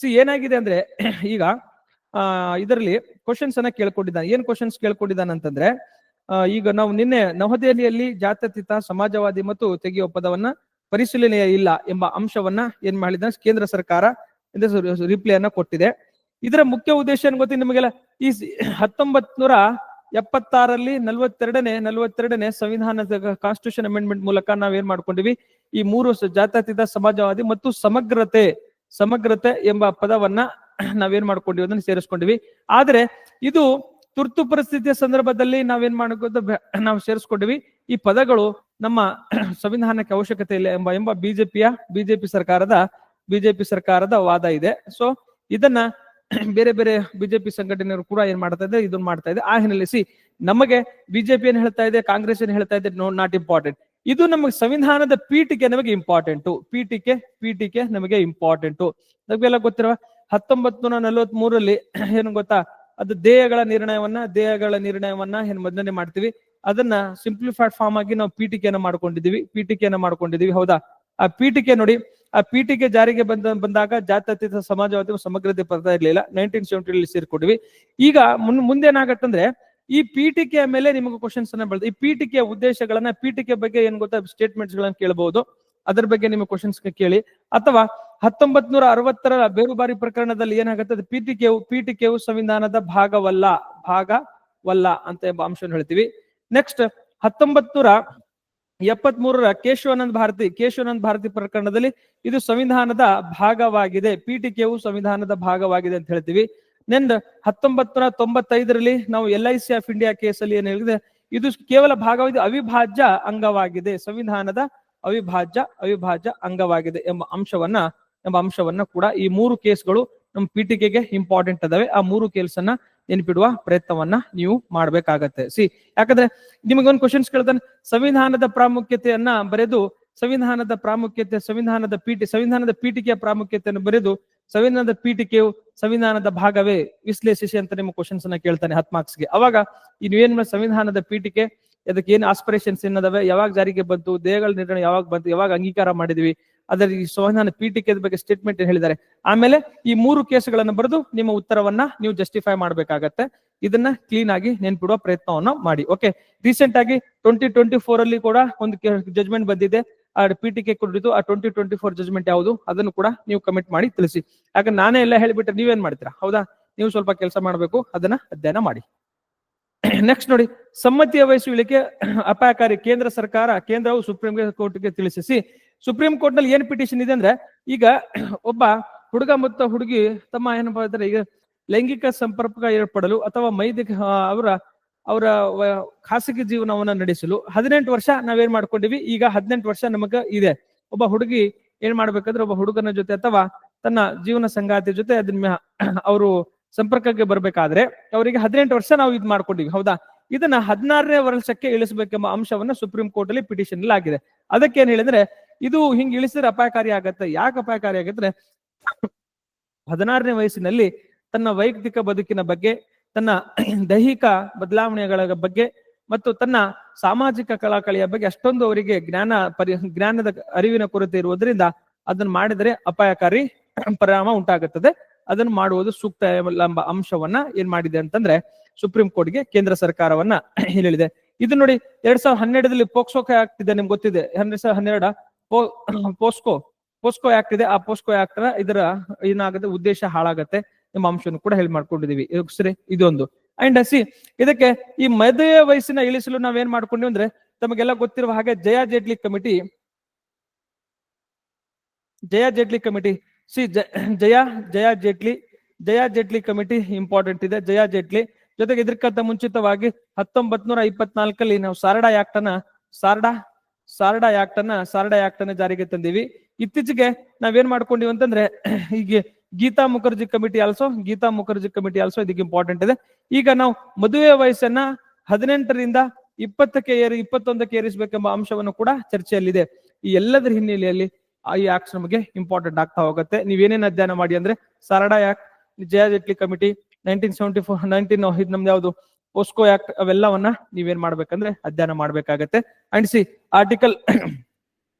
ಸಿ ಏನಾಗಿದೆ ಅಂದ್ರೆ, ಈಗ ಇದರಲ್ಲಿ ಕ್ವಶನ್ಸ್ ಅನ್ನ ಕೇಳ್ಕೊಂಡಿದ್ದಾನೆ. ಏನ್ ಕ್ವಶನ್ಸ್ ಕೇಳ್ಕೊಂಡಿದ್ದಾನೆ ಅಂತಂದ್ರೆ ಈಗ ನಾವು ನಿನ್ನೆ ನವದೆಹಲಿಯಲ್ಲಿ ಜಾತ್ಯತೀತ, ಸಮಾಜವಾದಿ ಮತ್ತು ತೆಗೆಯುವ ಪದವನ್ನ ಪರಿಶೀಲನೆ ಇಲ್ಲ ಎಂಬ ಅಂಶವನ್ನ ಏನ್ ಮಾಡಿದ ಕೇಂದ್ರ ಸರ್ಕಾರ ರಿಪ್ಲೈ ಅನ್ನ ಕೊಟ್ಟಿದೆ. ಇದರ ಮುಖ್ಯ ಉದ್ದೇಶ ಏನ್ ಗೊತ್ತಿ ನಿಮಗೆಲ್ಲ? ಈ ಹತ್ತೊಂಬತ್ ನೂರ ಎಪ್ಪತ್ತಾರಲ್ಲಿ ನಲ್ವತ್ತೆರಡನೇ ನಲ್ವತ್ತೆರಡನೇ ಸಂವಿಧಾನದ ಕಾನ್ಸ್ಟಿಟ್ಯೂಷನ್ ಅಮೆಂಡ್ಮೆಂಟ್ ಮೂಲಕ ನಾವೇನ್ ಮಾಡ್ಕೊಂಡಿವಿ? ಈ ಮೂರು ಜಾತ್ಯತೀತ, ಸಮಾಜವಾದಿ ಮತ್ತು ಸಮಗ್ರತೆ ಸಮಗ್ರತೆ ಎಂಬ ಪದವನ್ನ ನಾವೇನ್ ಮಾಡ್ಕೊಂಡಿವಿ ಅದನ್ನ ಸೇರಿಸ್ಕೊಂಡಿವಿ. ಆದ್ರೆ ಇದು ತುರ್ತು ಪರಿಸ್ಥಿತಿಯ ಸಂದರ್ಭದಲ್ಲಿ ನಾವೇನ್ ಮಾಡ್ಕೋದು ನಾವು ಸೇರಿಸ್ಕೊಂಡಿವಿ. ಈ ಪದಗಳು ನಮ್ಮ [CLEARS THROAT] ಸಂವಿಧಾನಕ್ಕೆ ಅವಶ್ಯಕತೆ ಇಲ್ಲ ಎಂಬ ಎಂಬ ಬಿಜೆಪಿಯ, ಬಿಜೆಪಿ ಸರ್ಕಾರದ ಬಿಜೆಪಿ ಸರ್ಕಾರದ ವಾದ ಇದೆ. ಸೊ ಇದನ್ನ [CLEARS THROAT] ಬೇರೆ ಬೇರೆ ಬಿಜೆಪಿ ಸಂಘಟನೆಯವರು ಕೂಡ ಏನ್ ಮಾಡ್ತಾ ಇದೆ ಇದನ್ನ ಮಾಡ್ತಾ ಇದೆ ಆ ಹಿನ್ನೆಲೆ ಸಿ ನಮಗೆ ಬಿಜೆಪಿ ಏನ್ ಹೇಳ್ತಾ ಇದೆ, ಕಾಂಗ್ರೆಸ್ ಏನ್ ಹೇಳ್ತಾ ಇದೆ, ನೋ, ನಾಟ್ ಇಂಪಾರ್ಟೆಂಟ್. ಇದು ನಮಗೆ ಸಂವಿಧಾನದ ಪೀಠಿಕೆ ನಮಗೆ ಇಂಪಾರ್ಟೆಂಟು. ಪೀಠಿಕೆ ಪೀಠಿಕೆ ನಮಗೆ ಇಂಪಾರ್ಟೆಂಟು. ನಮಗೆಲ್ಲ ಗೊತ್ತಿರುವ ಹತ್ತೊಂಬತ್ ನೂರ ನಲವತ್ ಮೂರಲ್ಲಿ [CLEARS THROAT] ಏನು ಗೊತ್ತಾ? ಅದು ದೇಹಗಳ ನಿರ್ಣಯವನ್ನ ದೇಹಗಳ ನಿರ್ಣಯವನ್ನ ಏನ್ ಮೊದಲನೇ ಮಾಡ್ತೀವಿ? ಅದನ್ನ ಸಿಂಪ್ಲಿಫೈಡ್ ಫಾರ್ಮ್ ಆಗಿ ನಾವು ಪೀಠಿಕೆಯನ್ನ ಮಾಡ್ಕೊಂಡಿದೀವಿ ಪೀಠಿಕೆಯನ್ನ ಮಾಡ್ಕೊಂಡಿದೀವಿ ಹೌದಾ? ಆ ಪೀಠಿಕೆ ನೋಡಿ, ಆ ಪೀಠಿಕೆ ಜಾರಿಗೆ ಬಂದ, ಬಂದಾಗ ಜಾತ್ಯತೀತ ಸಮಾಜವಾದಿ ಸಮಗ್ರತೆ ಬರ್ತಾ ಇರ್ಲಿಲ್ಲ. ನೈನ್ಟೀನ್ ಸೆವೆಂಟಿ ಸೇರ್ಕೊಂಡ್ವಿ ಈಗ ಮುನ್, ಮುಂದೇನಾಗತ್ತಂದ್ರೆ, ಈ ಪೀಠಿಕೆಯ ಮೇಲೆ ನಿಮಗೆ ಕ್ವಶನ್ಸ್ ಅನ್ನ ಬೆಳೆದ, ಈ ಪೀಠಿಕೆಯ ಉದ್ದೇಶಗಳನ್ನ ಪೀಠಿಕೆ ಬಗ್ಗೆ ಏನ್ ಗೊತ್ತಾ ಸ್ಟೇಟ್ಮೆಂಟ್ಸ್ ಗಳನ್ನ ಕೇಳಬಹುದು ಅದ್ರ ಬಗ್ಗೆ ನಿಮಗೆ ಕ್ವಶನ್ಸ್ ಕೇಳಿ. ಅಥವಾ ಹತ್ತೊಂಬತ್ ನೂರ ಅರವತ್ತರ ಬೇರುಬಾರಿ ಪ್ರಕರಣದಲ್ಲಿ ಏನಾಗುತ್ತೆ? ಪೀಠಿಕೆಯು ಪೀಠಿಕೆಯು ಸಂವಿಧಾನದ ಭಾಗವಲ್ಲ ಭಾಗವಲ್ಲ ಅಂತ ಎಂಬ ಅಂಶವನ್ನು ಹೇಳ್ತೀವಿ. ನೆಕ್ಸ್ಟ್ ಹತ್ತೊಂಬತ್ ನೂರ ಎಪ್ಪತ್ ಮೂರರ ಕೇಶವಾನಂದ್ ಭಾರತಿ ಕೇಶವಾನಂದ್ ಭಾರತಿ ಪ್ರಕರಣದಲ್ಲಿ ಇದು ಸಂವಿಧಾನದ ಭಾಗವಾಗಿದೆ, ಪೀಠಿಕೆಯು ಸಂವಿಧಾನದ ಭಾಗವಾಗಿದೆ ಅಂತ ಹೇಳ್ತೀವಿ. ನೆಂದ ಹತ್ತೊಂಬತ್ ನೂರ ತೊಂಬತ್ತೈದರಲ್ಲಿ ನಾವು L I C of India ಕೇಸಲ್ಲಿ ಏನ್ ಹೇಳಿದ್ರೆ ಇದು ಕೇವಲ ಭಾಗವಾದ ಅವಿಭಾಜ್ಯ ಅಂಗವಾಗಿದೆ, ಸಂವಿಧಾನದ ಅವಿಭಾಜ್ಯ ಅವಿಭಾಜ್ಯ ಅಂಗವಾಗಿದೆ ಎಂಬ ಅಂಶವನ್ನ ಎಂಬ ಅಂಶವನ್ನ ಕೂಡ ಈ ಮೂರು ಕೇಸ್ಗಳು ನಮ್ಮ ಪೀಠಿಕೆಗೆ ಇಂಪಾರ್ಟೆಂಟ್ ಅದಾವೆ. ಆ ಮೂರು ಕೇಸನ್ನ ನೆನಪಿಡುವ ಪ್ರಯತ್ನವನ್ನ ನೀವು ಮಾಡ್ಬೇಕಾಗತ್ತೆ. ಸಿ, ಯಾಕಂದ್ರೆ ನಿಮಗೊಂದು ಕ್ವಶನ್ಸ್ ಕೇಳ್ತಾನೆ. ಸಂವಿಧಾನದ ಪ್ರಾಮುಖ್ಯತೆಯನ್ನ ಬರೆದು, ಸಂವಿಧಾನದ ಪ್ರಾಮುಖ್ಯತೆ, ಸಂವಿಧಾನದ ಪೀಠಿ, ಸಂವಿಧಾನದ ಪೀಠಿಕೆಯ ಪ್ರಾಮುಖ್ಯತೆಯನ್ನು ಬರೆದು, ಸಂವಿಧಾನದ ಪೀಠಿಕೆಯು ಸಂವಿಧಾನದ ಭಾಗವೇ ವಿಶ್ಲೇಷಿಸಿ ಅಂತ ನಿಮ್ಮ ಕ್ವಶನ್ಸ್ ಅನ್ನ ಕೇಳ್ತಾನೆ ಹತ್ ಮಾರ್ಕ್ಸ್ಗೆ. ಅವಾಗ ನೀವೇನ್ ಸಂವಿಧಾನದ ಪೀಠಿಕೆ, ಅದಕ್ಕೆ ಏನ್ ಆಸ್ಪಿರೇಷನ್ಸ್ ಏನದವೆ, ಯಾವಾಗ ಜಾರಿಗೆ ಬಂತು, ದೇಹಗಳ ನಿರ್ಣಯ ಯಾವಾಗ ಬಂತು, ಯಾವಾಗ ಅಂಗೀಕಾರ ಮಾಡಿದ್ವಿ ಅದರ ಈ ಸಂವಿಧಾನ ಪೀಠಿಕೆ ಬಗ್ಗೆ ಸ್ಟೇಟ್ಮೆಂಟ್ ಹೇಳಿದ್ದಾರೆ? ಆಮೇಲೆ ಈ ಮೂರು ಕೇಸುಗಳನ್ನು ಬರೆದು ನಿಮ್ಮ ಉತ್ತರವನ್ನ ನೀವು ಜಸ್ಟಿಫೈ ಮಾಡ್ಬೇಕಾಗತ್ತೆ. ಇದನ್ನ ಕ್ಲೀನ್ ಆಗಿ ನೆನ್ಪಿಡುವ ಪ್ರಯತ್ನವನ್ನ ಮಾಡಿ ಓಕೆ ರೀಸೆಂಟ್ ಆಗಿ ಟ್ವೆಂಟಿ ಟ್ವೆಂಟಿ ಫೋರ್ ಅಲ್ಲಿ ಕೂಡ ಒಂದು ಜಜ್ಮೆಂಟ್ ಬಂದಿದೆ. ಆ ಪೀಠಿಕೆ ಕುರಿತು ಆ ಟ್ವೆಂಟಿ ಟ್ವೆಂಟಿ ಫೋರ್ ಜಜ್ಮೆಂಟ್ ಯಾವುದು? ಅದನ್ನು ಕೂಡ ನೀವು ಕಮೆಂಟ್ ಮಾಡಿ ತಿಳಿಸಿ. ಯಾಕಂದ್ರೆ ನಾನೇ ಎಲ್ಲ ಹೇಳಿಬಿಟ್ರೆ ನೀವೇನ್ ಮಾಡ್ತೀರಾ? ಹೌದಾ? ನೀವು ಸ್ವಲ್ಪ ಕೆಲಸ ಮಾಡಬೇಕು, ಅದನ್ನ ಅಧ್ಯಯನ ಮಾಡಿ. ನೆಕ್ಸ್ಟ್ ನೋಡಿ, ಸಮ್ಮತಿಯ ವಹಿಸುವಿಕೆ ಅಪಾಯಕಾರಿ ಕೇಂದ್ರ ಸರ್ಕಾರ, ಕೇಂದ್ರವು ಸುಪ್ರೀಂ ಕೋರ್ಟ್ಗೆ ತಿಳಿಸಿಸಿ ಸುಪ್ರೀಂ ಕೋರ್ಟ್ನಲ್ಲಿ ಏನ್ ಪಿಟಿಷನ್ ಇದೆ ಅಂದ್ರೆ ಈಗ ಒಬ್ಬ ಹುಡುಗ ಮತ್ತು ಹುಡುಗಿ ತಮ್ಮ ಏನಪ್ಪಾ ಅಂದ್ರೆ ಈಗ ಲೈಂಗಿಕ ಸಂಪರ್ಕ ಏರ್ಪಡಲು ಅಥವಾ ಮೈದಿಕ ಆ, ಅವರ ಅವರ ಖಾಸಗಿ ಜೀವನವನ್ನ ನಡೆಸಲು ಹದಿನೆಂಟು ವರ್ಷ ನಾವೇನ್ ಮಾಡ್ಕೊಂಡಿವಿ ಈಗ ಹದಿನೆಂಟು ವರ್ಷ ನಮಗ ಇದೆ. ಒಬ್ಬ ಹುಡುಗಿ ಏನ್ ಮಾಡ್ಬೇಕಂದ್ರೆ ಒಬ್ಬ ಹುಡುಗನ ಜೊತೆ ಅಥವಾ ತನ್ನ ಜೀವನ ಸಂಗಾತಿ ಜೊತೆ ಅದನ್ನ ಅವರು ಸಂಪರ್ಕಕ್ಕೆ ಬರ್ಬೇಕಾದ್ರೆ ಅವರಿಗೆ ಹದಿನೆಂಟು ವರ್ಷ ನಾವು ಇದ್ ಮಾಡ್ಕೊಂಡಿವಿ ಹೌದಾ? ಇದನ್ನ ಹದಿನಾರನೇ ವರ್ಷಕ್ಕೆ ಇಳಿಸಬೇಕೆಂಬ ಅಂಶವನ್ನ ಸುಪ್ರೀಂ ಕೋರ್ಟ್ ಅಲ್ಲಿ ಪಿಟಿಷನ್ ಆಗಿದೆ. ಅದಕ್ಕೆ ಏನ್ ಹೇಳಿದ್ರೆ ಇದು ಹಿಂಗ್ ಇಳಿಸಿದ್ರೆ ಅಪಾಯಕಾರಿ ಆಗತ್ತೆ. ಯಾಕೆ ಅಪಾಯಕಾರಿ ಆಗತ್ತೆ ಹದಿನಾರನೇ ವಯಸ್ಸಿನಲ್ಲಿ ತನ್ನ ವೈಯಕ್ತಿಕ ಬದುಕಿನ ಬಗ್ಗೆ, ತನ್ನ ದೈಹಿಕ ಬದಲಾವಣೆಗಳ ಬಗ್ಗೆ ಮತ್ತು ತನ್ನ ಸಾಮಾಜಿಕ ಕಳಕಳಿಯ ಬಗ್ಗೆ ಅಷ್ಟೊಂದು ಅವರಿಗೆ ಜ್ಞಾನ ಪರಿ, ಜ್ಞಾನದ ಅರಿವಿನ ಕೊರತೆ ಇರುವುದರಿಂದ ಅದನ್ನ ಮಾಡಿದರೆ ಅಪಾಯಕಾರಿ ಪರಿಣಾಮ ಉಂಟಾಗುತ್ತದೆ. ಅದನ್ನು ಮಾಡುವುದು ಸೂಕ್ತ ಎಂಬ ಅಂಶವನ್ನ ಏನ್ ಮಾಡಿದೆ ಅಂತಂದ್ರೆ ಸುಪ್ರೀಂ ಕೋರ್ಟ್ಗೆ ಕೇಂದ್ರ ಸರ್ಕಾರವನ್ನ ಹೇಳಿದೆ. ಇದು ನೋಡಿ ಎರಡ್ ಸಾವಿರದ ಹನ್ನೆರಡರಲ್ಲಿ ಪೋಕ್ಸೋಕೆ ಆಗ್ತಿದೆ ನಿಮ್ಗೆ ಗೊತ್ತಿದೆ. ಎರಡ್ ಸಾವಿರದ ಹನ್ನೆರಡ [CLEARS THROAT] ಪೋಸ್ಕೋ ಪೋಸ್ಕೋ ಆಕ್ಟ್ ಇದೆ. ಆ ಪೋಸ್ಕೋ ಆಕ್ಟ್ನ ಇದರ ಏನಾಗುತ್ತೆ, ಉದ್ದೇಶ ಹಾಳಾಗತ್ತೆ ಎಂಬ ಅಂಶವನ್ನು ಕೂಡ ಹೇಳಿ ಮಾಡ್ಕೊಂಡಿದೀವಿ. ಸರಿ, ಇದೊಂದು. ಅಂಡ್ ಸಿ, ಇದಕ್ಕೆ ಈ ಮದುವೆ ವಯಸ್ಸಿನ ಇಳಿಸಲು ನಾವೇನ್ ಮಾಡ್ಕೊಂಡಿವಿ ಅಂದ್ರೆ, ತಮಗೆಲ್ಲ ಗೊತ್ತಿರುವ ಹಾಗೆ Jaya Jaitley committee, Jaya Jaitley committee, see Jaya Jaya Jaitley Jaya Jaitley committee important ಇದೆ. ಜಯಾ ಜೇಟ್ಲಿ ಜೊತೆಗೆ ಇದಕ್ಕಿಂತ ಮುಂಚಿತವಾಗಿ ಹತ್ತೊಂಬತ್ ನೂರ ಇಪ್ಪತ್ನಾಲ್ಕಲ್ಲಿ ನಾವು ಸಾರಡಾ ಆಕ್ಟ್ ಅನ್ನ, ಸಾರಡಾ ಸಾರಡಾ ಆಕ್ಟ್ ಅನ್ನ ಸಾರಡಾ ಆಕ್ಟ್ ಅನ್ನ ಜಾರಿಗೆ ತಂದೀವಿ. ಇತ್ತೀಚೆಗೆ ನಾವೇನ್ ಮಾಡ್ಕೊಂಡಿವಿ ಅಂತಂದ್ರೆ [CLEARS THROAT] ಈಗ Geeta Mukherjee committee also Geeta Mukherjee committee also ಇದಕ್ಕೆ ಇಂಪಾರ್ಟೆಂಟ್ ಇದೆ. ಈಗ ನಾವು ಮದುವೆ ವಯಸ್ಸನ್ನ ಹದಿನೆಂಟರಿಂದ ಇಪ್ಪತ್ತಕ್ಕೆ ಏರಿ, ಇಪ್ಪತ್ತೊಂದಕ್ಕೆ ಏರಿಸಬೇಕೆಂಬ ಅಂಶವನ್ನು ಕೂಡ ಚರ್ಚೆಯಲ್ಲಿದೆ. ಈ ಎಲ್ಲದರ ಹಿನ್ನೆಲೆಯಲ್ಲಿ ಈ ಆಕ್ಟ್ಸ್ ನಮಗೆ ಇಂಪಾರ್ಟೆಂಟ್ ಆಗ್ತಾ ಹೋಗುತ್ತೆ. ನೀವೇನೇನು ಅಧ್ಯಯನ ಮಾಡಿ ಅಂದ್ರೆ, Sarda act Jaya Jaitley committee nineteen seventy four nineteen ಇದು ನಮ್ದು ಯಾವುದು ಪೋಸ್ಕೋ ಆಕ್ಟ್ ಅವೆಲ್ಲವನ್ನ ನೀವೇನ್ ಮಾಡ್ಬೇಕಂದ್ರೆ ಅಧ್ಯಯನ ಮಾಡ್ಬೇಕಾಗತ್ತೆ. And see article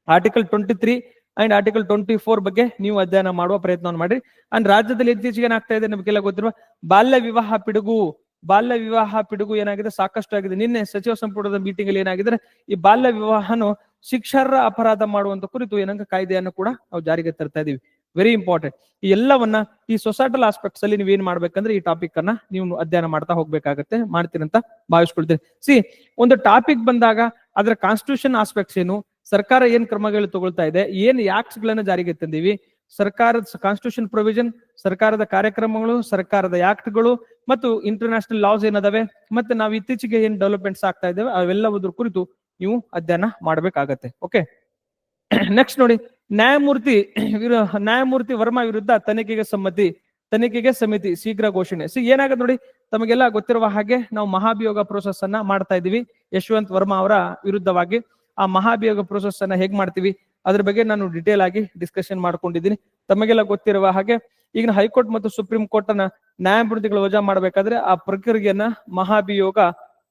article twenty three and article twenty four ಬಗ್ಗೆ ನೀವು ಅಧ್ಯಯನ ಮಾಡುವ ಪ್ರಯತ್ನವನ್ನು ಮಾಡಿ ಅಂಡ್ ರಾಜ್ಯದಲ್ಲಿ ಇತ್ತೀಚೆಗೆ ಏನಾಗ್ತಾ ಇದೆ ನಮಗೆಲ್ಲ ಗೊತ್ತಿರುವ ಬಾಲ್ಯ ವಿವಾಹ ಪಿಡುಗು. ಬಾಲ್ಯ ವಿವಾಹ ಪಿಡುಗು ಏನಾಗಿದೆ? ಸಾಕಷ್ಟು ಆಗಿದೆ. ನಿನ್ನೆ ಸಚಿವ ಸಂಪುಟದ ಮೀಟಿಂಗ್ ಅಲ್ಲಿ ಏನಾಗಿದ್ರೆ ಈ ಬಾಲ್ಯ ವಿವಾಹನು ಶಿಕ್ಷಾರ್ಹ ಅಪರಾಧ ಮಾಡುವಂತ ಕುರಿತು ಏನಂಗ ಕಾಯ್ದೆಯನ್ನು ಕೂಡ ನಾವು ಜಾರಿಗೆ ತರ್ತಾ ಇದೀವಿ. ವೆರಿ ಇಂಪಾರ್ಟೆಂಟ್ ಈ ಎಲ್ಲವನ್ನ ಈ ಸೊಸೈಟಲ್ ಆಸ್ಪೆಕ್ಟ್ಸ್ ಅಲ್ಲಿ ನೀವು ಏನ್ ಮಾಡ್ಬೇಕಂದ್ರೆ ಈ ಟಾಪಿಕ್ ಅನ್ನ ನೀವು ಅಧ್ಯಯನ ಮಾಡ್ತಾ ಹೋಗ್ಬೇಕಾಗತ್ತೆ ಮಾಡ್ತೀರಂತ ಭಾವಿಸ್ಕೊಳ್ತೀನಿ. ಸಿ ಒಂದು ಟಾಪಿಕ್ ಬಂದಾಗ ಅದರ ಕಾನ್ಸ್ಟಿಟ್ಯೂಷನ್ ಆಸ್ಪೆಕ್ಟ್ಸ್ ಏನು, ಸರ್ಕಾರ ಏನ್ ಕ್ರಮಗಳು ತಗೊಳ್ತಾ ಇದೆ, ಏನ್ ಆಕ್ಟ್ಸ್ ಗಳನ್ನ ಜಾರಿಗೆ ತಂದೀವಿ, ಸರ್ಕಾರದ ಕಾನ್ಸ್ಟಿಟ್ಯೂಷನ್ ಪ್ರೊವಿಷನ್ ಸರ್ಕಾರದ ಕಾರ್ಯಕ್ರಮಗಳು, ಸರ್ಕಾರದ ಆಕ್ಟ್ಗಳು ಮತ್ತು ಇಂಟರ್ನ್ಯಾಷನಲ್ ಲಾಸ್ ಏನದಾವೆ, ಮತ್ತೆ ನಾವು ಇತ್ತೀಚೆಗೆ ಏನ್ ಡೆವಲಪ್ಮೆಂಟ್ಸ್ ಆಗ್ತಾ ಇದ್ದೇವೆ ಅವೆಲ್ಲವುದ್ರ ಕುರಿತು ನೀವು ಅಧ್ಯಯನ ಮಾಡ್ಬೇಕಾಗತ್ತೆ. ಓಕೆ ನೆಕ್ಸ್ಟ್ [COUGHS] ನೋಡಿ ನ್ಯಾಯಮೂರ್ತಿ ನ್ಯಾಯಮೂರ್ತಿ ವರ್ಮಾ ವಿರುದ್ಧ ತನಿಖೆಗೆ ಸಮ್ಮತಿ, ತನಿಖೆಗೆ ಸಮಿತಿ ಶೀಘ್ರ ಘೋಷಣೆ. ಸಿ, ಏನಾಗುತ್ತೆ ನೋಡಿ, ತಮಗೆಲ್ಲ ಗೊತ್ತಿರುವ ಹಾಗೆ ನಾವು ಮಹಾಭಿಯೋಗ ಪ್ರೋಸೆಸ್ ಅನ್ನ ಮಾಡ್ತಾ ಇದೀವಿ ಯಶವಂತ್ ವರ್ಮಾ ಅವರ ವಿರುದ್ಧವಾಗಿ ಆ ಮಹಾಭಿಯೋಗ ಪ್ರೋಸೆಸ್ ಅನ್ನ ಹೇಗ್ ಮಾಡ್ತೀವಿ? ಅದ್ರ ಬಗ್ಗೆ ನಾನು ಡಿಟೇಲ್ ಆಗಿ ಡಿಸ್ಕಷನ್ ಮಾಡ್ಕೊಂಡಿದ್ದೀನಿ. ತಮಗೆಲ್ಲ ಗೊತ್ತಿರುವ ಹಾಗೆ ಈಗ ಹೈಕೋರ್ಟ್ ಮತ್ತು ಸುಪ್ರೀಂ ಕೋರ್ಟ್ ಅನ್ನ ನ್ಯಾಯಮೂರ್ತಿಗಳು ವಜಾ ಮಾಡ್ಬೇಕಾದ್ರೆ ಆ ಪ್ರಕ್ರಿಯೆಯನ್ನ ಮಹಾಭಿಯೋಗ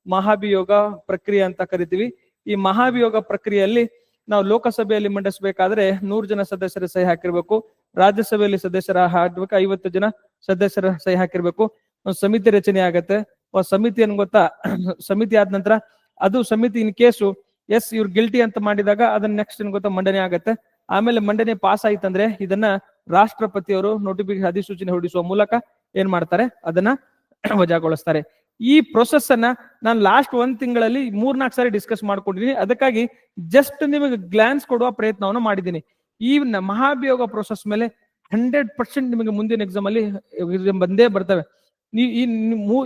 ಮಹಾಭಿಯೋಗ ಪ್ರಕ್ರಿಯೆ ಅಂತ ಕರಿತೀವಿ. ಈ ಮಹಾಭಿಯೋಗ ಪ್ರಕ್ರಿಯೆಯಲ್ಲಿ ನಾವು ಲೋಕಸಭೆಯಲ್ಲಿ ಮಂಡಿಸಬೇಕಾದ್ರೆ ನೂರು ಜನ ಸದಸ್ಯರ ಸಹಿ ಹಾಕಿರ್ಬೇಕು. ರಾಜ್ಯಸಭೆಯಲ್ಲಿ ಸದಸ್ಯರ ಹಾಕ್ಬೇಕು ಐವತ್ತು ಜನ ಸದಸ್ಯರ ಸಹಿ ಹಾಕಿರ್ಬೇಕು. ಒಂದು ಸಮಿತಿ ರಚನೆ ಆಗತ್ತೆ. ಸಮಿತಿ ಏನ್ ಗೊತ್ತಾ? [CLEARS THROAT] ಸಮಿತಿ ಆದ ನಂತರ ಅದು ಸಮಿತಿ ಇನ್ ಕೇಸು ಎಸ್ ಇವ್ರು ಗಿಲ್ಟಿ ಅಂತ ಮಾಡಿದಾಗ ಅದನ್ನ ನೆಕ್ಸ್ಟ್ ಏನ್ ಗೊತ್ತಾ? ಮಂಡನೆ ಆಗತ್ತೆ. ಆಮೇಲೆ ಮಂಡನೆ ಪಾಸ್ ಆಯ್ತಂದ್ರೆ ಇದನ್ನ ರಾಷ್ಟ್ರಪತಿಯವರು ನೋಟಿಫಿಕೇಶನ್ ಅಧಿಸೂಚನೆ ಹೊರಡಿಸುವ ಮೂಲಕ ಏನ್ ಮಾಡ್ತಾರೆ? ಅದನ್ನ [CLEARS THROAT] ವಜಾಗೊಳಿಸ್ತಾರೆ. ಈ ಪ್ರೊಸೆಸ್ ಅನ್ನ ನಾನು ಲಾಸ್ಟ್ ಒಂದ್ ತಿಂಗಳಲ್ಲಿ ಮೂರ್ನಾಲ್ಕು ಸಾರಿ ಡಿಸ್ಕಸ್ ಮಾಡ್ಕೊಂಡಿದ್ದೀನಿ ಅದಕ್ಕಾಗಿ ಜಸ್ಟ್ ನಿಮಗೆ ಗ್ಲಾನ್ಸ್ ಕೊಡುವ ಪ್ರಯತ್ನವನ್ನು ಮಾಡಿದ್ದೀನಿ ಈ ಮಹಾಭಿಯೋಗ ಪ್ರೊಸೆಸ್ ಮೇಲೆ ಹಂಡ್ರೆಡ್ ಪರ್ಸೆಂಟ್ ನಿಮಗೆ ಮುಂದಿನ ಎಕ್ಸಾಮ್ ಅಲ್ಲಿ ಬಂದೇ ಬರ್ತವೆ. ನೀವು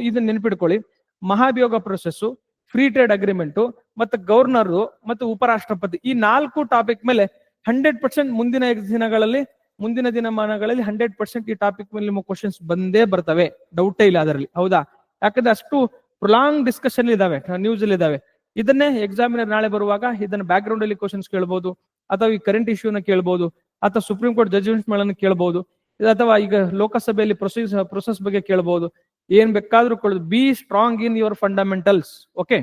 ಈ ಇದನ್ನ ನೆನ್ಪಿಟ್ಕೊಳ್ಳಿ. ಮಹಾಭಿಯೋಗ ಪ್ರೊಸೆಸ್ಸು ಫ್ರೀ ಟ್ರೇಡ್ ಅಗ್ರಿಮೆಂಟ್ ಮತ್ತು ಗವರ್ನರ್ ಮತ್ತು ಉಪರಾಷ್ಟ್ರಪತಿ ಈ ನಾಲ್ಕು ಟಾಪಿಕ್ ಮೇಲೆ ಹಂಡ್ರೆಡ್ ಪರ್ಸೆಂಟ್ ಮುಂದಿನ ದಿನಗಳಲ್ಲಿ, ಮುಂದಿನ ದಿನಮಾನಗಳಲ್ಲಿ ಹಂಡ್ರೆಡ್ ಪರ್ಸೆಂಟ್ ಈ ಟಾಪಿಕ್ ಮೇಲೆ ನಿಮ್ಮ ಕ್ವಶನ್ಸ್ ಬಂದೇ ಬರ್ತವೆ. ಡೌಟೇ ಇಲ್ಲ ಅದರಲ್ಲಿ. ಹೌದಾ? ಯಾಕಂದ್ರೆ ಅಷ್ಟು ಪ್ರೊಲಾಂಗ್ ಡಿಸ್ಕಷನ್ ಇದಾವೆ ನ್ಯೂಸ್ ಅಲ್ಲಿ ಇದಾವೆ. ಇದನ್ನೇ ಎಕ್ಸಾಮಿನರ್ ನಾಳೆ ಬರುವಾಗ ಇದನ್ನ ಬ್ಯಾಕ್ ಗ್ರೌಂಡ್ ಅಲ್ಲಿ ಕ್ವಶನ್ಸ್ ಕೇಳಬಹುದು ಅಥವಾ ಈ ಕರೆಂಟ್ ಇಶ್ಯೂನ ಕೇಳಬಹುದು ಅಥವಾ ಸುಪ್ರೀಂ ಕೋರ್ಟ್ ಜಡ್ಜ್ಮೆಂಟ್ಗಳನ್ನು ಕೇಳಬಹುದು ಅಥವಾ ಈಗ ಲೋಕಸಭೆಯಲ್ಲಿ ಪ್ರೊಸೀಸ್ ಪ್ರೊಸೆಸ್ ಬಗ್ಗೆ ಕೇಳ್ಬೋದು. ಏನ್ ಬೇಕಾದ್ರೂ be strong in your fundamentals okay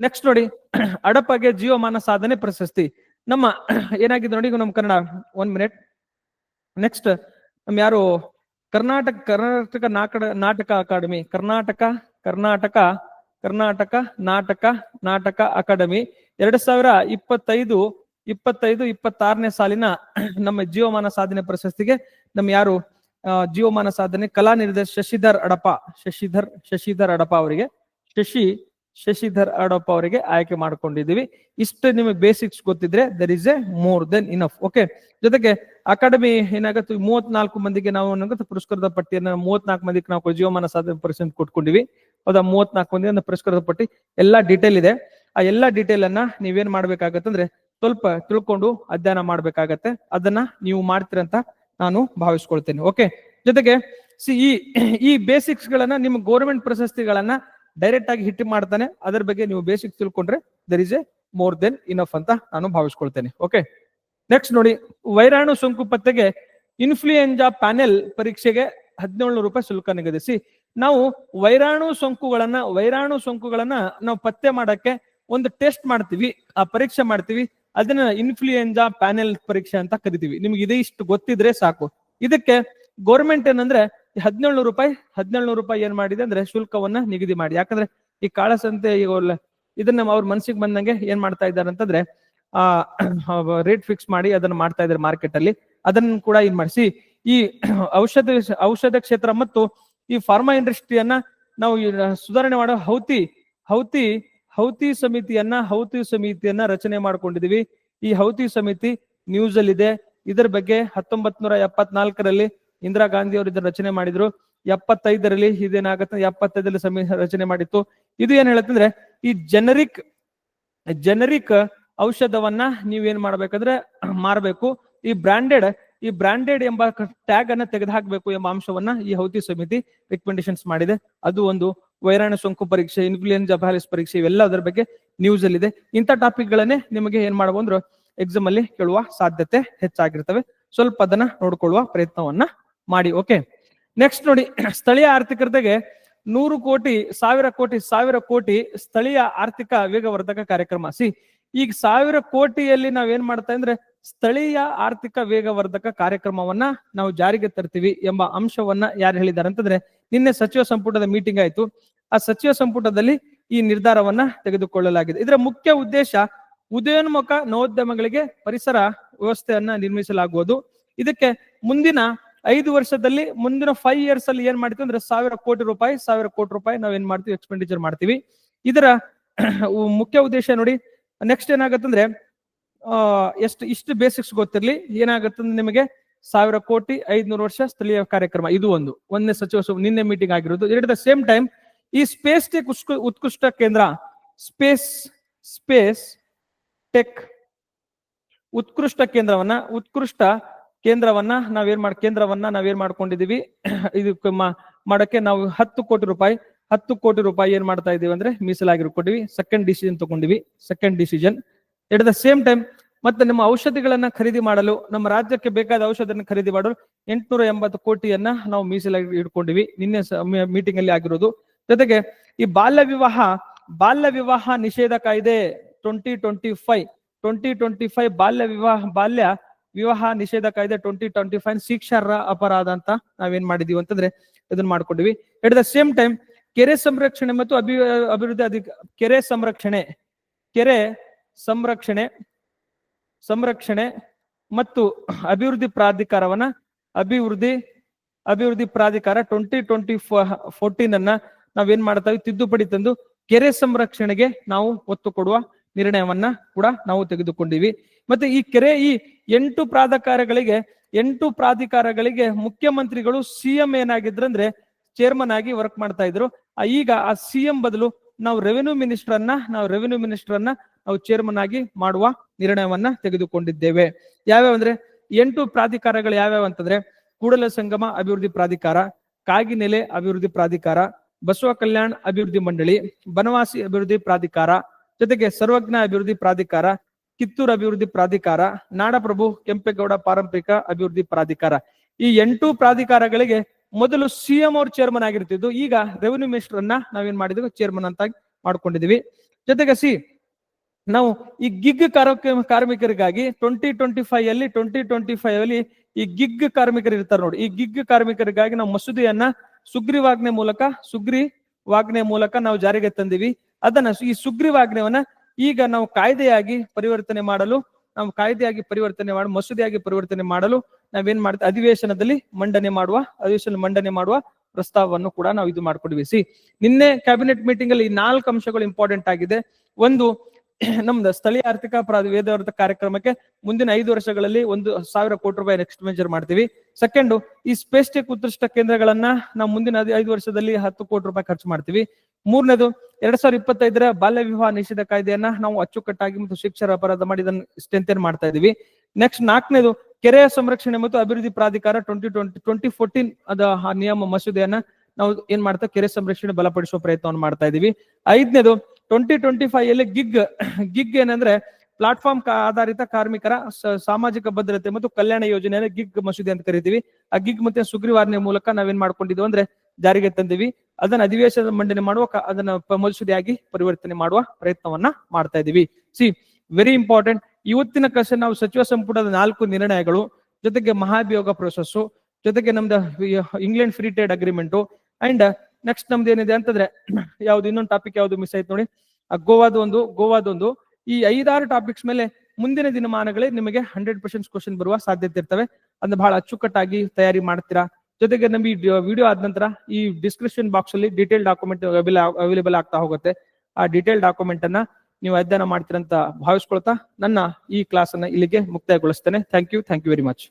next ನೋಡಿ, [CLEARS THROAT] ಅಡಪಗೆ ಜೀವಮಾನ ಸಾಧನೆ ಪ್ರಶಸ್ತಿ. ನಮ್ಮ, [CLEARS THROAT] ಏನಾಗಿದೆ ನೋಡಿ ನಮ್ಮ ಕನ್ನಡ ಒನ್ ಮಿನಿಟ್ ನೆಕ್ಸ್ಟ್ ನಮ್ ಯಾರು ಕರ್ನಾಟಕ ಕರ್ನಾಟಕ ನಾಕಡ, ನಾಟಕ ಅಕಾಡೆಮಿ, ಕರ್ನಾಟಕ ಕರ್ನಾಟಕ ಕರ್ನಾಟಕ ನಾಟಕ ನಾಟಕ ಅಕಾಡೆಮಿ. ಎರಡ್ ಸಾವಿರ ಇಪ್ಪತ್ತೈದು ಇಪ್ಪತ್ತೈದು, ಇಪ್ಪತ್ತಾರನೇ ಸಾಲಿನ [CLEARS THROAT] ನಮ್ಮ ಜೀವಮಾನ ಸಾಧನೆ ಪ್ರಶಸ್ತಿಗೆ ನಮ್ಮ ಯಾರು ಜೀವಮಾನ ಸಾಧನೆ ಕಲಾ ನಿರ್ದೇಶ ಶಶಿಧರ್ ಅಡಪ ಶಶಿಧರ್ ಶಶಿಧರ್ ಅಡಪ ಅವರಿಗೆ, ಶಶಿ, ಶಶಿಧರ್ ಅಡಪ ಅವರಿಗೆ ಆಯ್ಕೆ ಮಾಡ್ಕೊಂಡಿದ್ದೀವಿ. ಇಷ್ಟು ನಿಮಗೆ ಬೇಸಿಕ್ಸ್ ಗೊತ್ತಿದ್ರೆ there is a more than enough okay ಜೊತೆಗೆ ಅಕಾಡೆಮಿ ಏನಾಗುತ್ತೆ, ಮೂವತ್ನಾಲ್ಕು ಮಂದಿಗೆ ನಾವು ಏನಾಗುತ್ತೆ ಪುರಸ್ಕಾರದ ಪಟ್ಟಿಯನ್ನ ಮೂವತ್ನಾಲ್ಕು ಮಂದಿಗೆ ನಾವು ಜೀವಮಾನ ಸಾಧನೆ ಪರಿಸ್ಥಿತಿ ಕೊಟ್ಕೊಂಡಿವಿ. ಹೌದಾ, ಮೂವತ್ನಾಲ್ಕು ಮಂದಿ ಪುರಸ್ಕಾರದ ಪಟ್ಟಿ. ಎಲ್ಲಾ ಡೀಟೇಲ್ ಇದೆ. ಆ ಎಲ್ಲಾ ಡೀಟೇಲ್ ಅನ್ನ ನೀವೇನ್ ಮಾಡ್ಬೇಕಾಗತ್ತಂದ್ರೆ ಸ್ವಲ್ಪ ತಿಳ್ಕೊಂಡು ಅಧ್ಯಯನ ಮಾಡ್ಬೇಕಾಗತ್ತೆ. ಅದನ್ನ ನೀವು ಮಾಡ್ತೀರಂತ ನಾನು ಭಾವಿಸ್ಕೊಳ್ತೇನೆ. ಓಕೆ ಜೊತೆಗೆ ಸಿ ಈ ಈ ಬೇಸಿಕ್ಸ್ ಗಳನ್ನ ನಿಮ್ಮ ಗೌರ್ಮೆಂಟ್ ಪ್ರಶಸ್ತಿಗಳನ್ನ ಡೈರೆಕ್ಟ್ ಆಗಿ ಹಿಟ್ ಮಾಡ್ತಾನೆ. ಅದರ ಬಗ್ಗೆ ನೀವು ಬೇಸಿಕ್ ತಿಳ್ಕೊಂಡ್ರೆ there is a more than enough ಅಂತ ನಾನು ಭಾವಿಸ್ಕೊಳ್ತೇನೆ. ಓಕೆ ನೆಕ್ಸ್ಟ್ ನೋಡಿ, ವೈರಾಣು ಸೋಂಕು ಪತ್ತೆಗೆ ಇನ್ಫ್ಲೂಯೆಂಜಾ ಪ್ಯಾನೆಲ್ ಪರೀಕ್ಷೆಗೆ ಹದಿನೇಳು ರೂಪಾಯಿ ಶುಲ್ಕ ನಿಗದಿಸಿ. ನಾವು ವೈರಾಣು ಸೋಂಕುಗಳನ್ನ ವೈರಾಣು ಸೋಂಕುಗಳನ್ನ ನಾವು ಪತ್ತೆ ಮಾಡಕ್ಕೆ ಒಂದು ಟೆಸ್ಟ್ ಮಾಡ್ತೀವಿ. ಆ ಪರೀಕ್ಷೆ ಮಾಡ್ತೀವಿ. ಅದನ್ನ ಇನ್ಫ್ಲೂಯೆಂಜಾ ಪ್ಯಾನೆಲ್ ಪರೀಕ್ಷೆ ಅಂತ ಕರಿತೀವಿ. ನಿಮ್ಗೆ ಇದೇ ಇಷ್ಟು ಗೊತ್ತಿದ್ರೆ ಸಾಕು. ಇದಕ್ಕೆ ಗೌರ್ಮೆಂಟ್ ಏನಂದ್ರೆ ಹದಿನೇಳು ರೂಪಾಯಿ ಹದಿನೇಳು ರೂಪಾಯಿ ಏನ್ ಮಾಡಿದೆ ಅಂದ್ರೆ ಶುಲ್ಕವನ್ನ ನಿಗದಿ ಮಾಡಿ. ಯಾಕಂದ್ರೆ ಈ ಕಾಳಸಂತೆ ಈಗ ಇದನ್ನ ಅವ್ರ ಮನ್ಸಿಗೆ ಬಂದಂಗೆ ಏನ್ ಮಾಡ್ತಾ ಇದ್ದಾರೆ ಅಂತಂದ್ರೆ ಆ ರೇಟ್ ಫಿಕ್ಸ್ ಮಾಡಿ ಅದನ್ನ ಮಾಡ್ತಾ ಇದ್ದಾರೆ ಮಾರ್ಕೆಟ್ ಅಲ್ಲಿ. ಅದನ್ನ ಕೂಡ ಏನ್ ಮಾಡಿಸಿ, ಈ ಔಷಧ ಔಷಧ ಕ್ಷೇತ್ರ ಮತ್ತು ಈ ಫಾರ್ಮಾ ಇಂಡಸ್ಟ್ರಿಯನ್ನ ನಾವು ಸುಧಾರಣೆ ಮಾಡೋ ಹೌತಿ ಹೌತಿ ಹೌತಿ ಸಮಿತಿಯನ್ನ ಹೌತಿ ಸಮಿತಿಯನ್ನ ರಚನೆ ಮಾಡ್ಕೊಂಡಿದೀವಿ. ಈ ಹೌತಿ ಸಮಿತಿ ನ್ಯೂಸ್ ಅಲ್ಲಿ ಇದೆ ಇದರ ಬಗ್ಗೆ ಹತ್ತೊಂಬತ್ ನೂರ ಎಪ್ಪತ್ನಾಲ್ಕರಲ್ಲಿ ಇಂದಿರಾ ಗಾಂಧಿ ಅವರು ಇದನ್ನ ರಚನೆ ಮಾಡಿದ್ರು. ಎಪ್ಪತ್ತೈದರಲ್ಲಿ ಇದೇನಾಗತ್ತೆ, ಎಪ್ಪತ್ತೈದರಲ್ಲಿ ಸಮಿ ರಚನೆ ಮಾಡಿತ್ತು. ಇದು ಏನ್ ಹೇಳತ್ತಂದ್ರೆ ಈ ಜನರಿಕ್ ಜನರಿಕ್ ಔಷಧವನ್ನ ನೀವೇನ್ ಮಾಡ್ಬೇಕಂದ್ರೆ ಮಾರಬೇಕು. ಈ ಬ್ರಾಂಡೆಡ್ ಈ ಬ್ರಾಂಡೆಡ್ ಎಂಬ ಟ್ಯಾಗ್ ಅನ್ನ ತೆಗೆದುಹಾಕಬೇಕು ಎಂಬ ಅಂಶವನ್ನ ಈ ಹೌತಿ ಸಮಿತಿ ರೆಕಮೆಂಡೇಶನ್ಸ್ ಮಾಡಿದೆ. ಅದು ಒಂದು ವೈರಾಣು ಸೋಂಕು ಪರೀಕ್ಷೆ ಇನ್ಫ್ಲೂಯೆನ್ಸಾ ಜಬಾಲಿಸ್ ಪರೀಕ್ಷೆ ಇವೆಲ್ಲ ಅದರ ಬಗ್ಗೆ ನ್ಯೂಸ್ ಅಲ್ಲಿ ಇದೆ ಇಂಥ ಟಾಪಿಕ್ ಗಳನ್ನೇ ನಿಮಗೆ ಏನ್ ಮಾಡಬಹುದು ಎಕ್ಸಾಮ್ ಅಲ್ಲಿ ಕೇಳುವ ಸಾಧ್ಯತೆ ಹೆಚ್ಚಾಗಿರ್ತವೆ. ಸ್ವಲ್ಪ ಅದನ್ನ ನೋಡ್ಕೊಳ್ಳುವ ಪ್ರಯತ್ನವನ್ನ ಮಾಡಿ ಓಕೆ ನೆಕ್ಸ್ಟ್ ನೋಡಿ, ಸ್ಥಳೀಯ ಆರ್ಥಿಕತೆಗೆ ನೂರು ಕೋಟಿ, ಸಾವಿರ ಕೋಟಿ ಸಾವಿರ ಕೋಟಿ ಸ್ಥಳೀಯ ಆರ್ಥಿಕ ವೇಗವರ್ಧಕ ಕಾರ್ಯಕ್ರಮ. ಸಿ ಈಗ ಸಾವಿರ ಕೋಟಿಯಲ್ಲಿ ನಾವೇನ್ ಮಾಡ್ತಾ ಅಂದ್ರೆ ಸ್ಥಳೀಯ ಆರ್ಥಿಕ ವೇಗವರ್ಧಕ ಕಾರ್ಯಕ್ರಮವನ್ನ ನಾವು ಜಾರಿಗೆ ತರ್ತೀವಿ ಎಂಬ ಅಂಶವನ್ನ ಯಾರು ಹೇಳಿದ್ದಾರೆ ಅಂತಂದ್ರೆ ನಿನ್ನೆ ಸಚಿವ ಸಂಪುಟದ ಮೀಟಿಂಗ್ ಆಯ್ತು. ಆ ಸಚಿವ ಸಂಪುಟದಲ್ಲಿ ಈ ನಿರ್ಧಾರವನ್ನ ತೆಗೆದುಕೊಳ್ಳಲಾಗಿದೆ. ಇದರ ಮುಖ್ಯ ಉದ್ದೇಶ ಉದಯೋನ್ಮುಖ ನವೋದ್ಯಮಗಳಿಗೆ ಪರಿಸರ ವ್ಯವಸ್ಥೆಯನ್ನ ನಿರ್ಮಿಸಲಾಗುವುದು. ಇದಕ್ಕೆ ಮುಂದಿನ ಐದು ವರ್ಷದಲ್ಲಿ ಮುಂದಿನ ಫೈವ್ ಇಯರ್ಸ್ ಅಲ್ಲಿ ಏನ್ ಮಾಡ್ತೀವಿ ಅಂದ್ರೆ ಸಾವಿರ ಕೋಟಿ ರೂಪಾಯಿ, ಸಾವಿರ ಕೋಟಿ ರೂಪಾಯಿ ನಾವೇನ್ ಮಾಡ್ತೀವಿ ಎಕ್ಸ್ಪೆಂಡಿಚರ್ ಮಾಡ್ತೀವಿ. ಇದರ ಮುಖ್ಯ ಉದ್ದೇಶ ನೋಡಿ ನೆಕ್ಸ್ಟ್ ಏನಾಗತ್ತಂದ್ರೆ ಎಷ್ಟು, ಇಷ್ಟು ಬೇಸಿಕ್ಸ್ ಗೊತ್ತಿರಲಿ. ಏನಾಗತ್ತಂದ್ರೆ ನಿಮಗೆ ಸಾವಿರ ಕೋಟಿ ಐದ್ನೂರು ವರ್ಷ ಸ್ಥಳೀಯ ಕಾರ್ಯಕ್ರಮ. ಇದು ಒಂದು. ಒಂದನೇ ಸಚಿವ ನಿನ್ನೆ ಮೀಟಿಂಗ್ ಆಗಿರೋದು. ಎಟ್ ದ ಸೇಮ್ ಟೈಮ್ ಈ ಸ್ಪೇಸ್ ಟೆಕ್ ಉತ್ಕೃಷ್ಟ ಕೇಂದ್ರ ಸ್ಪೇಸ್ ಸ್ಪೇಸ್ ಟೆಕ್ ಉತ್ಕೃಷ್ಟ ಕೇಂದ್ರವನ್ನ ಉತ್ಕೃಷ್ಟ ಕೇಂದ್ರವನ್ನ ನಾವೇನ್ ಮಾಡ್, ಕೇಂದ್ರವನ್ನ ನಾವೇನ್ ಮಾಡ್ಕೊಂಡಿದೀವಿ [COUGHS] ಇದು ಮಾಡಕ್ಕೆ ನಾವು ಹತ್ತು ಕೋಟಿ ರೂಪಾಯಿ ಹತ್ತು ಕೋಟಿ ರೂಪಾಯಿ ಏನ್ ಮಾಡ್ತಾ ಇದೀವಿ ಅಂದ್ರೆ ಮೀಸಲಾಗಿರ್ಕೊಂಡಿವಿ second decision ತಗೊಂಡಿವಿ. Second decision at the same time ಮತ್ತೆ ನಮ್ಮ ಔಷಧಿಗಳನ್ನ ಖರೀದಿ ಮಾಡಲು, ನಮ್ಮ ರಾಜ್ಯಕ್ಕೆ ಬೇಕಾದ ಔಷಧನ ಖರೀದಿ ಮಾಡಲು ಎಂಟುನೂರ ಎಂಬತ್ತು ಕೋಟಿಯನ್ನ ನಾವು ಮೀಸಲಾಗಿ ಇಟ್ಕೊಂಡಿವಿ. ನಿನ್ನೆ ಮೀಟಿಂಗ್ ಅಲ್ಲಿ ಆಗಿರೋದು. ಜೊತೆಗೆ ಈ ಬಾಲ್ಯ ವಿವಾಹ ಬಾಲ್ಯ ವಿವಾಹ ನಿಷೇಧ ಕಾಯ್ದೆ twenty twenty five twenty twenty five ಬಾಲ್ಯ ವಿವಾಹ ಬಾಲ್ಯ ವಿವಾಹ ನಿಷೇಧ ಕಾಯ್ದೆ ಟ್ವೆಂಟಿ ಟ್ವೆಂಟಿ ಫೈವ್ ಶಿಕ್ಷಾರ್ಹ ಅಪರಾಧ ಅಂತ ನಾವೇನ್ ಮಾಡಿದೀವಿ ಅಂತಂದ್ರೆ ಇದನ್ನ ಮಾಡ್ಕೊಂಡಿವಿ. ಎಟ್ ದ ಸೇಮ್ ಟೈಮ್ ಕೆರೆ ಸಂರಕ್ಷಣೆ ಮತ್ತು ಅಭಿ, ಅಭಿವೃದ್ಧಿ ಅಧಿಕ, ಕೆರೆ ಸಂರಕ್ಷಣೆ ಕೆರೆ ಸಂರಕ್ಷಣೆ ಸಂರಕ್ಷಣೆ ಮತ್ತು ಅಭಿವೃದ್ಧಿ ಪ್ರಾಧಿಕಾರವನ್ನ ಅಭಿವೃದ್ಧಿ ಅಭಿವೃದ್ಧಿ ಪ್ರಾಧಿಕಾರ ಟ್ವೆಂಟಿ ಟ್ವೆಂಟಿ ಫೋರ್ಟೀನ್ ಅನ್ನ ನಾವೇನ್ ಮಾಡ್ತಾ ಇದ್ದೀವಿ ತಿದ್ದುಪಡಿ ತಂದು ಕೆರೆ ಸಂರಕ್ಷಣೆಗೆ ನಾವು ಒತ್ತು ಕೊಡುವ ನಿರ್ಣಯವನ್ನ ಕೂಡ ನಾವು ತೆಗೆದುಕೊಂಡಿವಿ. ಮತ್ತೆ ಈ ಕೆರೆ ಈ ಎಂಟು ಪ್ರಾಧಿಕಾರಗಳಿಗೆ ಎಂಟು ಪ್ರಾಧಿಕಾರಗಳಿಗೆ ಮುಖ್ಯಮಂತ್ರಿಗಳು ಸಿಎಂ ಏನಾಗಿದ್ರಂದ್ರೆ ಚೇರ್ಮನ್ ಆಗಿ ವರ್ಕ್ ಮಾಡ್ತಾ ಇದ್ರು. ಈಗ ಆ ಸಿಎಂ ಬದಲು ನಾವು ರೆವೆನ್ಯೂ ಮಿನಿಸ್ಟರ್ ಅನ್ನ, ನಾವು ರೆವೆನ್ಯೂ ಮಿನಿಸ್ಟರ್ ಅನ್ನ ನಾವು ಚೇರ್ಮನ್ ಆಗಿ ಮಾಡುವ ನಿರ್ಣಯವನ್ನ ತೆಗೆದುಕೊಂಡಿದ್ದೇವೆ. ಯಾವ್ಯಾವ ಅಂದ್ರೆ ಎಂಟು ಪ್ರಾಧಿಕಾರಗಳು ಯಾವ್ಯಾವ ಅಂತಂದ್ರೆ ಕೂಡಲ ಸಂಗಮ ಅಭಿವೃದ್ಧಿ ಪ್ರಾಧಿಕಾರ ಕಾಗಿನೆಲೆ ಅಭಿವೃದ್ಧಿ ಪ್ರಾಧಿಕಾರ, ಬಸವ ಕಲ್ಯಾಣ ಅಭಿವೃದ್ಧಿ ಮಂಡಳಿ, ಬನವಾಸಿ ಅಭಿವೃದ್ಧಿ ಪ್ರಾಧಿಕಾರ, ಜೊತೆಗೆ ಸರ್ವಜ್ಞ ಅಭಿವೃದ್ಧಿ ಪ್ರಾಧಿಕಾರ, ಕಿತ್ತೂರು ಅಭಿವೃದ್ಧಿ ಪ್ರಾಧಿಕಾರ, ನಾಡಪ್ರಭು ಕೆಂಪೇಗೌಡ ಪಾರಂಪರಿಕ ಅಭಿವೃದ್ಧಿ ಪ್ರಾಧಿಕಾರ. ಈ ಎಂಟು ಪ್ರಾಧಿಕಾರಗಳಿಗೆ ಮೊದಲು ಸಿಎಂ ಅವ್ರ ಚೇರ್ಮನ್ ಆಗಿರ್ತಿದ್ದು, ಈಗ ರೆವಿನ್ಯೂ ಮಿನಿಸ್ಟರ್ ಅನ್ನ ನಾವೇನ್ ಮಾಡಿದ್ವಿ? ಚೇರ್ಮನ್ ಅಂತ ಮಾಡ್ಕೊಂಡಿದೀವಿ. ಜೊತೆಗೆ ಸಿ, ನಾವು ಈ ಗಿಗ್ ಕಾರ್ಮಿಕ ಕಾರ್ಮಿಕರಿಗಾಗಿ ಟ್ವೆಂಟಿ ಟ್ವೆಂಟಿ ಫೈವ್ ಅಲ್ಲಿ ಟ್ವೆಂಟಿ ಟ್ವೆಂಟಿ ಫೈವ್ ಅಲ್ಲಿ ಈ ಗಿಗ್ ಕಾರ್ಮಿಕರು ಇರ್ತಾರೆ ನೋಡಿ. ಈ ಗಿಗ್ ಕಾರ್ಮಿಕರಿಗಾಗಿ ನಾವು ಮಸೂದೆಯನ್ನ ಸುಗ್ರೀವಾಜ್ಞೆ ಮೂಲಕ ಸುಗ್ರೀವಾಜ್ಞೆ ಮೂಲಕ ನಾವು ಜಾರಿಗೆ ತಂದಿವಿ. ಅದನ್ನ ಈ ಸುಗ್ರೀವಾಜ್ಞೆವನ್ನ ಈಗ ನಾವು ಕಾಯ್ದೆಯಾಗಿ ಪರಿವರ್ತನೆ ಮಾಡಲು, ನಾವು ಕಾಯ್ದೆಯಾಗಿ ಪರಿವರ್ತನೆ ಮಾಡಿ, ಮಸೂದೆಯಾಗಿ ಪರಿವರ್ತನೆ ಮಾಡಲು ನಾವೇನ್ ಮಾಡ್ತೀವಿ ಅಧಿವೇಶನದಲ್ಲಿ ಮಂಡನೆ ಮಾಡುವ ಅಧಿವೇಶನ ಮಂಡನೆ ಮಾಡುವ ಪ್ರಸ್ತಾವವನ್ನು ಕೂಡ ನಾವು ಇದು ಮಾಡ್ಕೊಂಡ್ವಿ ಸಿ, ನಿನ್ನೆ ಕ್ಯಾಬಿನೆಟ್ ಮೀಟಿಂಗ್ ಅಲ್ಲಿ ನಾಲ್ಕು ಅಂಶಗಳು ಇಂಪಾರ್ಟೆಂಟ್ ಆಗಿದೆ. ಒಂದು, ನಮ್ದು ಸ್ಥಳೀಯ ಆರ್ಥಿಕ ಅಪರಾಧ ವೇದಾವೃತ ಕಾರ್ಯಕ್ರಮಕ್ಕೆ ಮುಂದಿನ ಐದು ವರ್ಷಗಳಲ್ಲಿ ಒಂದು ಸಾವಿರ ಕೋಟಿ ರೂಪಾಯಿ ಮೆಜರ್ ಮಾಡ್ತೀವಿ. ಸೆಕೆಂಡ್ ಈ ಸ್ಪೇಸ್ ಟೆಕ್ ಉತ್ಕೃಷ್ಟ ಕೇಂದ್ರಗಳನ್ನ ನಾವು ಮುಂದಿನ ಐದು- ಐದು ವರ್ಷದಲ್ಲಿ ಹತ್ತು ಕೋಟಿ ರೂಪಾಯಿ ಖರ್ಚು ಮಾಡ್ತೀವಿ. ಮೂರನೇದು, ಎರಡ್ ಸಾವಿರದ ಇಪ್ಪತ್ತೈದರ ಬಾಲ್ಯ ವಿವಾಹ ನಿಷೇಧ ಕಾಯ್ದೆಯನ್ನ ನಾವು ಅಚ್ಚುಕಟ್ಟಾಗಿ ಮತ್ತು ಶಿಕ್ಷರ ಅಪರಾಧ ಮಾಡಿ ಇದನ್ನು ಸ್ಟ್ರೆಂಥನ್ ಮಾಡ್ತಾ ಇದೀವಿ. ನೆಕ್ಸ್ಟ್ ನಾಲ್ಕನೇದು ಕೆರೆಯ ಸಂರಕ್ಷಣೆ ಮತ್ತು ಅಭಿವೃದ್ಧಿ ಪ್ರಾಧಿಕಾರ ಟ್ವೆಂಟಿ ಟ್ವೆಂಟಿ ಟ್ವೆಂಟಿ ಫೋರ್ಟೀನ್ ಅದ ನಿಯಮ ಮಸೂದೆಯನ್ನ ನಾವು ಏನ್ ಮಾಡ್ತಾ ಕೆರೆ ಸಂರಕ್ಷಣೆ ಬಲಪಡಿಸುವ ಪ್ರಯತ್ನವನ್ನು ಮಾಡ್ತಾ ಇದೀವಿ. ಐದನೇದು ಟ್ವೆಂಟಿ ಟ್ವೆಂಟಿ ಫೈವ್ ಅಲ್ಲಿ ಗಿಗ್ ಗಿಗ್ ಏನಂದ್ರೆ ಪ್ಲಾಟ್ಫಾರ್ಮ್ ಆಧಾರಿತ ಕಾರ್ಮಿಕರ ಸಾಮಾಜಿಕ ಭದ್ರತೆ ಮತ್ತು ಕಲ್ಯಾಣ ಯೋಜನೆಯನ್ನು ಗಿಗ್ ಮಸೂದೆ ಅಂತ ಕರಿತೀವಿ. ಆ ಗಿಗ್ ಮತ್ತೆ ಸುಗ್ರೀವಾಜ್ಞೆ ಮೂಲಕ ನಾವೇನ್ ಮಾಡ್ಕೊಂಡಿದ್ವಿ ಅಂದ್ರೆ ಜಾರಿಗೆ ತಂದಿವಿ. ಅದನ್ನ ಅಧಿವೇಶನ ಮಂಡನೆ ಮಾಡುವ ಅದನ್ನ ಮಸೂದೆಯಾಗಿ ಪರಿವರ್ತನೆ ಮಾಡುವ ಪ್ರಯತ್ನವನ್ನ ಮಾಡ್ತಾ ಇದೀವಿ. ಸಿ ವೆರಿ ಇಂಪಾರ್ಟೆಂಟ್ ಇವತ್ತಿನ ಕಸ ನಾವು ಸಚಿವ ಸಂಪುಟದ ನಾಲ್ಕು ನಿರ್ಣಯಗಳು, ಜೊತೆಗೆ ಮಹಾಭಿಯೋಗ ಪ್ರೊಸೆಸ್ಸು ಜೊತೆಗೆ ನಮ್ದು England free trade agreement and next ನಮ್ದು ಏನಿದೆ ಅಂತಂದ್ರೆ ಯಾವ್ದು ಇನ್ನೊಂದು ಟಾಪಿಕ್ ಯಾವ್ದು ಮಿಸ್ ಆಯ್ತು ನೋಡಿ. ಆ ಗೋವಾದ ಒಂದು ಗೋವಾದ ಒಂದು. ಈ ಐದಾರು ಟಾಪಿಕ್ಸ್ ಮೇಲೆ ಮುಂದಿನ ದಿನಮಾನಗಳೇ ನಿಮಗೆ ಹಂಡ್ರೆಡ್ ಪರ್ಸೆಂಟ್ ಕ್ವಶನ್ ಬರುವ ಸಾಧ್ಯತೆ ಇರ್ತವೆ. ಅದನ್ನ ಬಹಳ ಅಚ್ಚುಕಟ್ಟಾಗಿ ತಯಾರಿ ಮಾಡ್ತೀರಾ. ಜೊತೆಗೆ ನಮ್ಗೆ ವಿಡಿಯೋ ಆದ ನಂತರ ಈ ಡಿಸ್ಕ್ರಿಪ್ಷನ್ ಬಾಕ್ಸ್ ಅಲ್ಲಿ ಡೀಟೇಲ್ ಡಾಕ್ಯುಮೆಂಟ್ ಅವೈಲೇಬಲ್ ಆಗ್ತಾ ಹೋಗುತ್ತೆ. ಆ ಡೀಟೇಲ್ ಡಾಕ್ಯುಮೆಂಟ್ ಅನ್ನ ನೀವು ಅಧ್ಯಯನ ಮಾಡ್ತೀರಂತ ಭಾವಿಸ್ಕೊಳ್ತಾ ನನ್ನ ಈ ಕ್ಲಾಸ್ ಇಲ್ಲಿಗೆ ಮುಕ್ತಾಯಗೊಳಿಸ್ತೇನೆ. Thank you thank you very much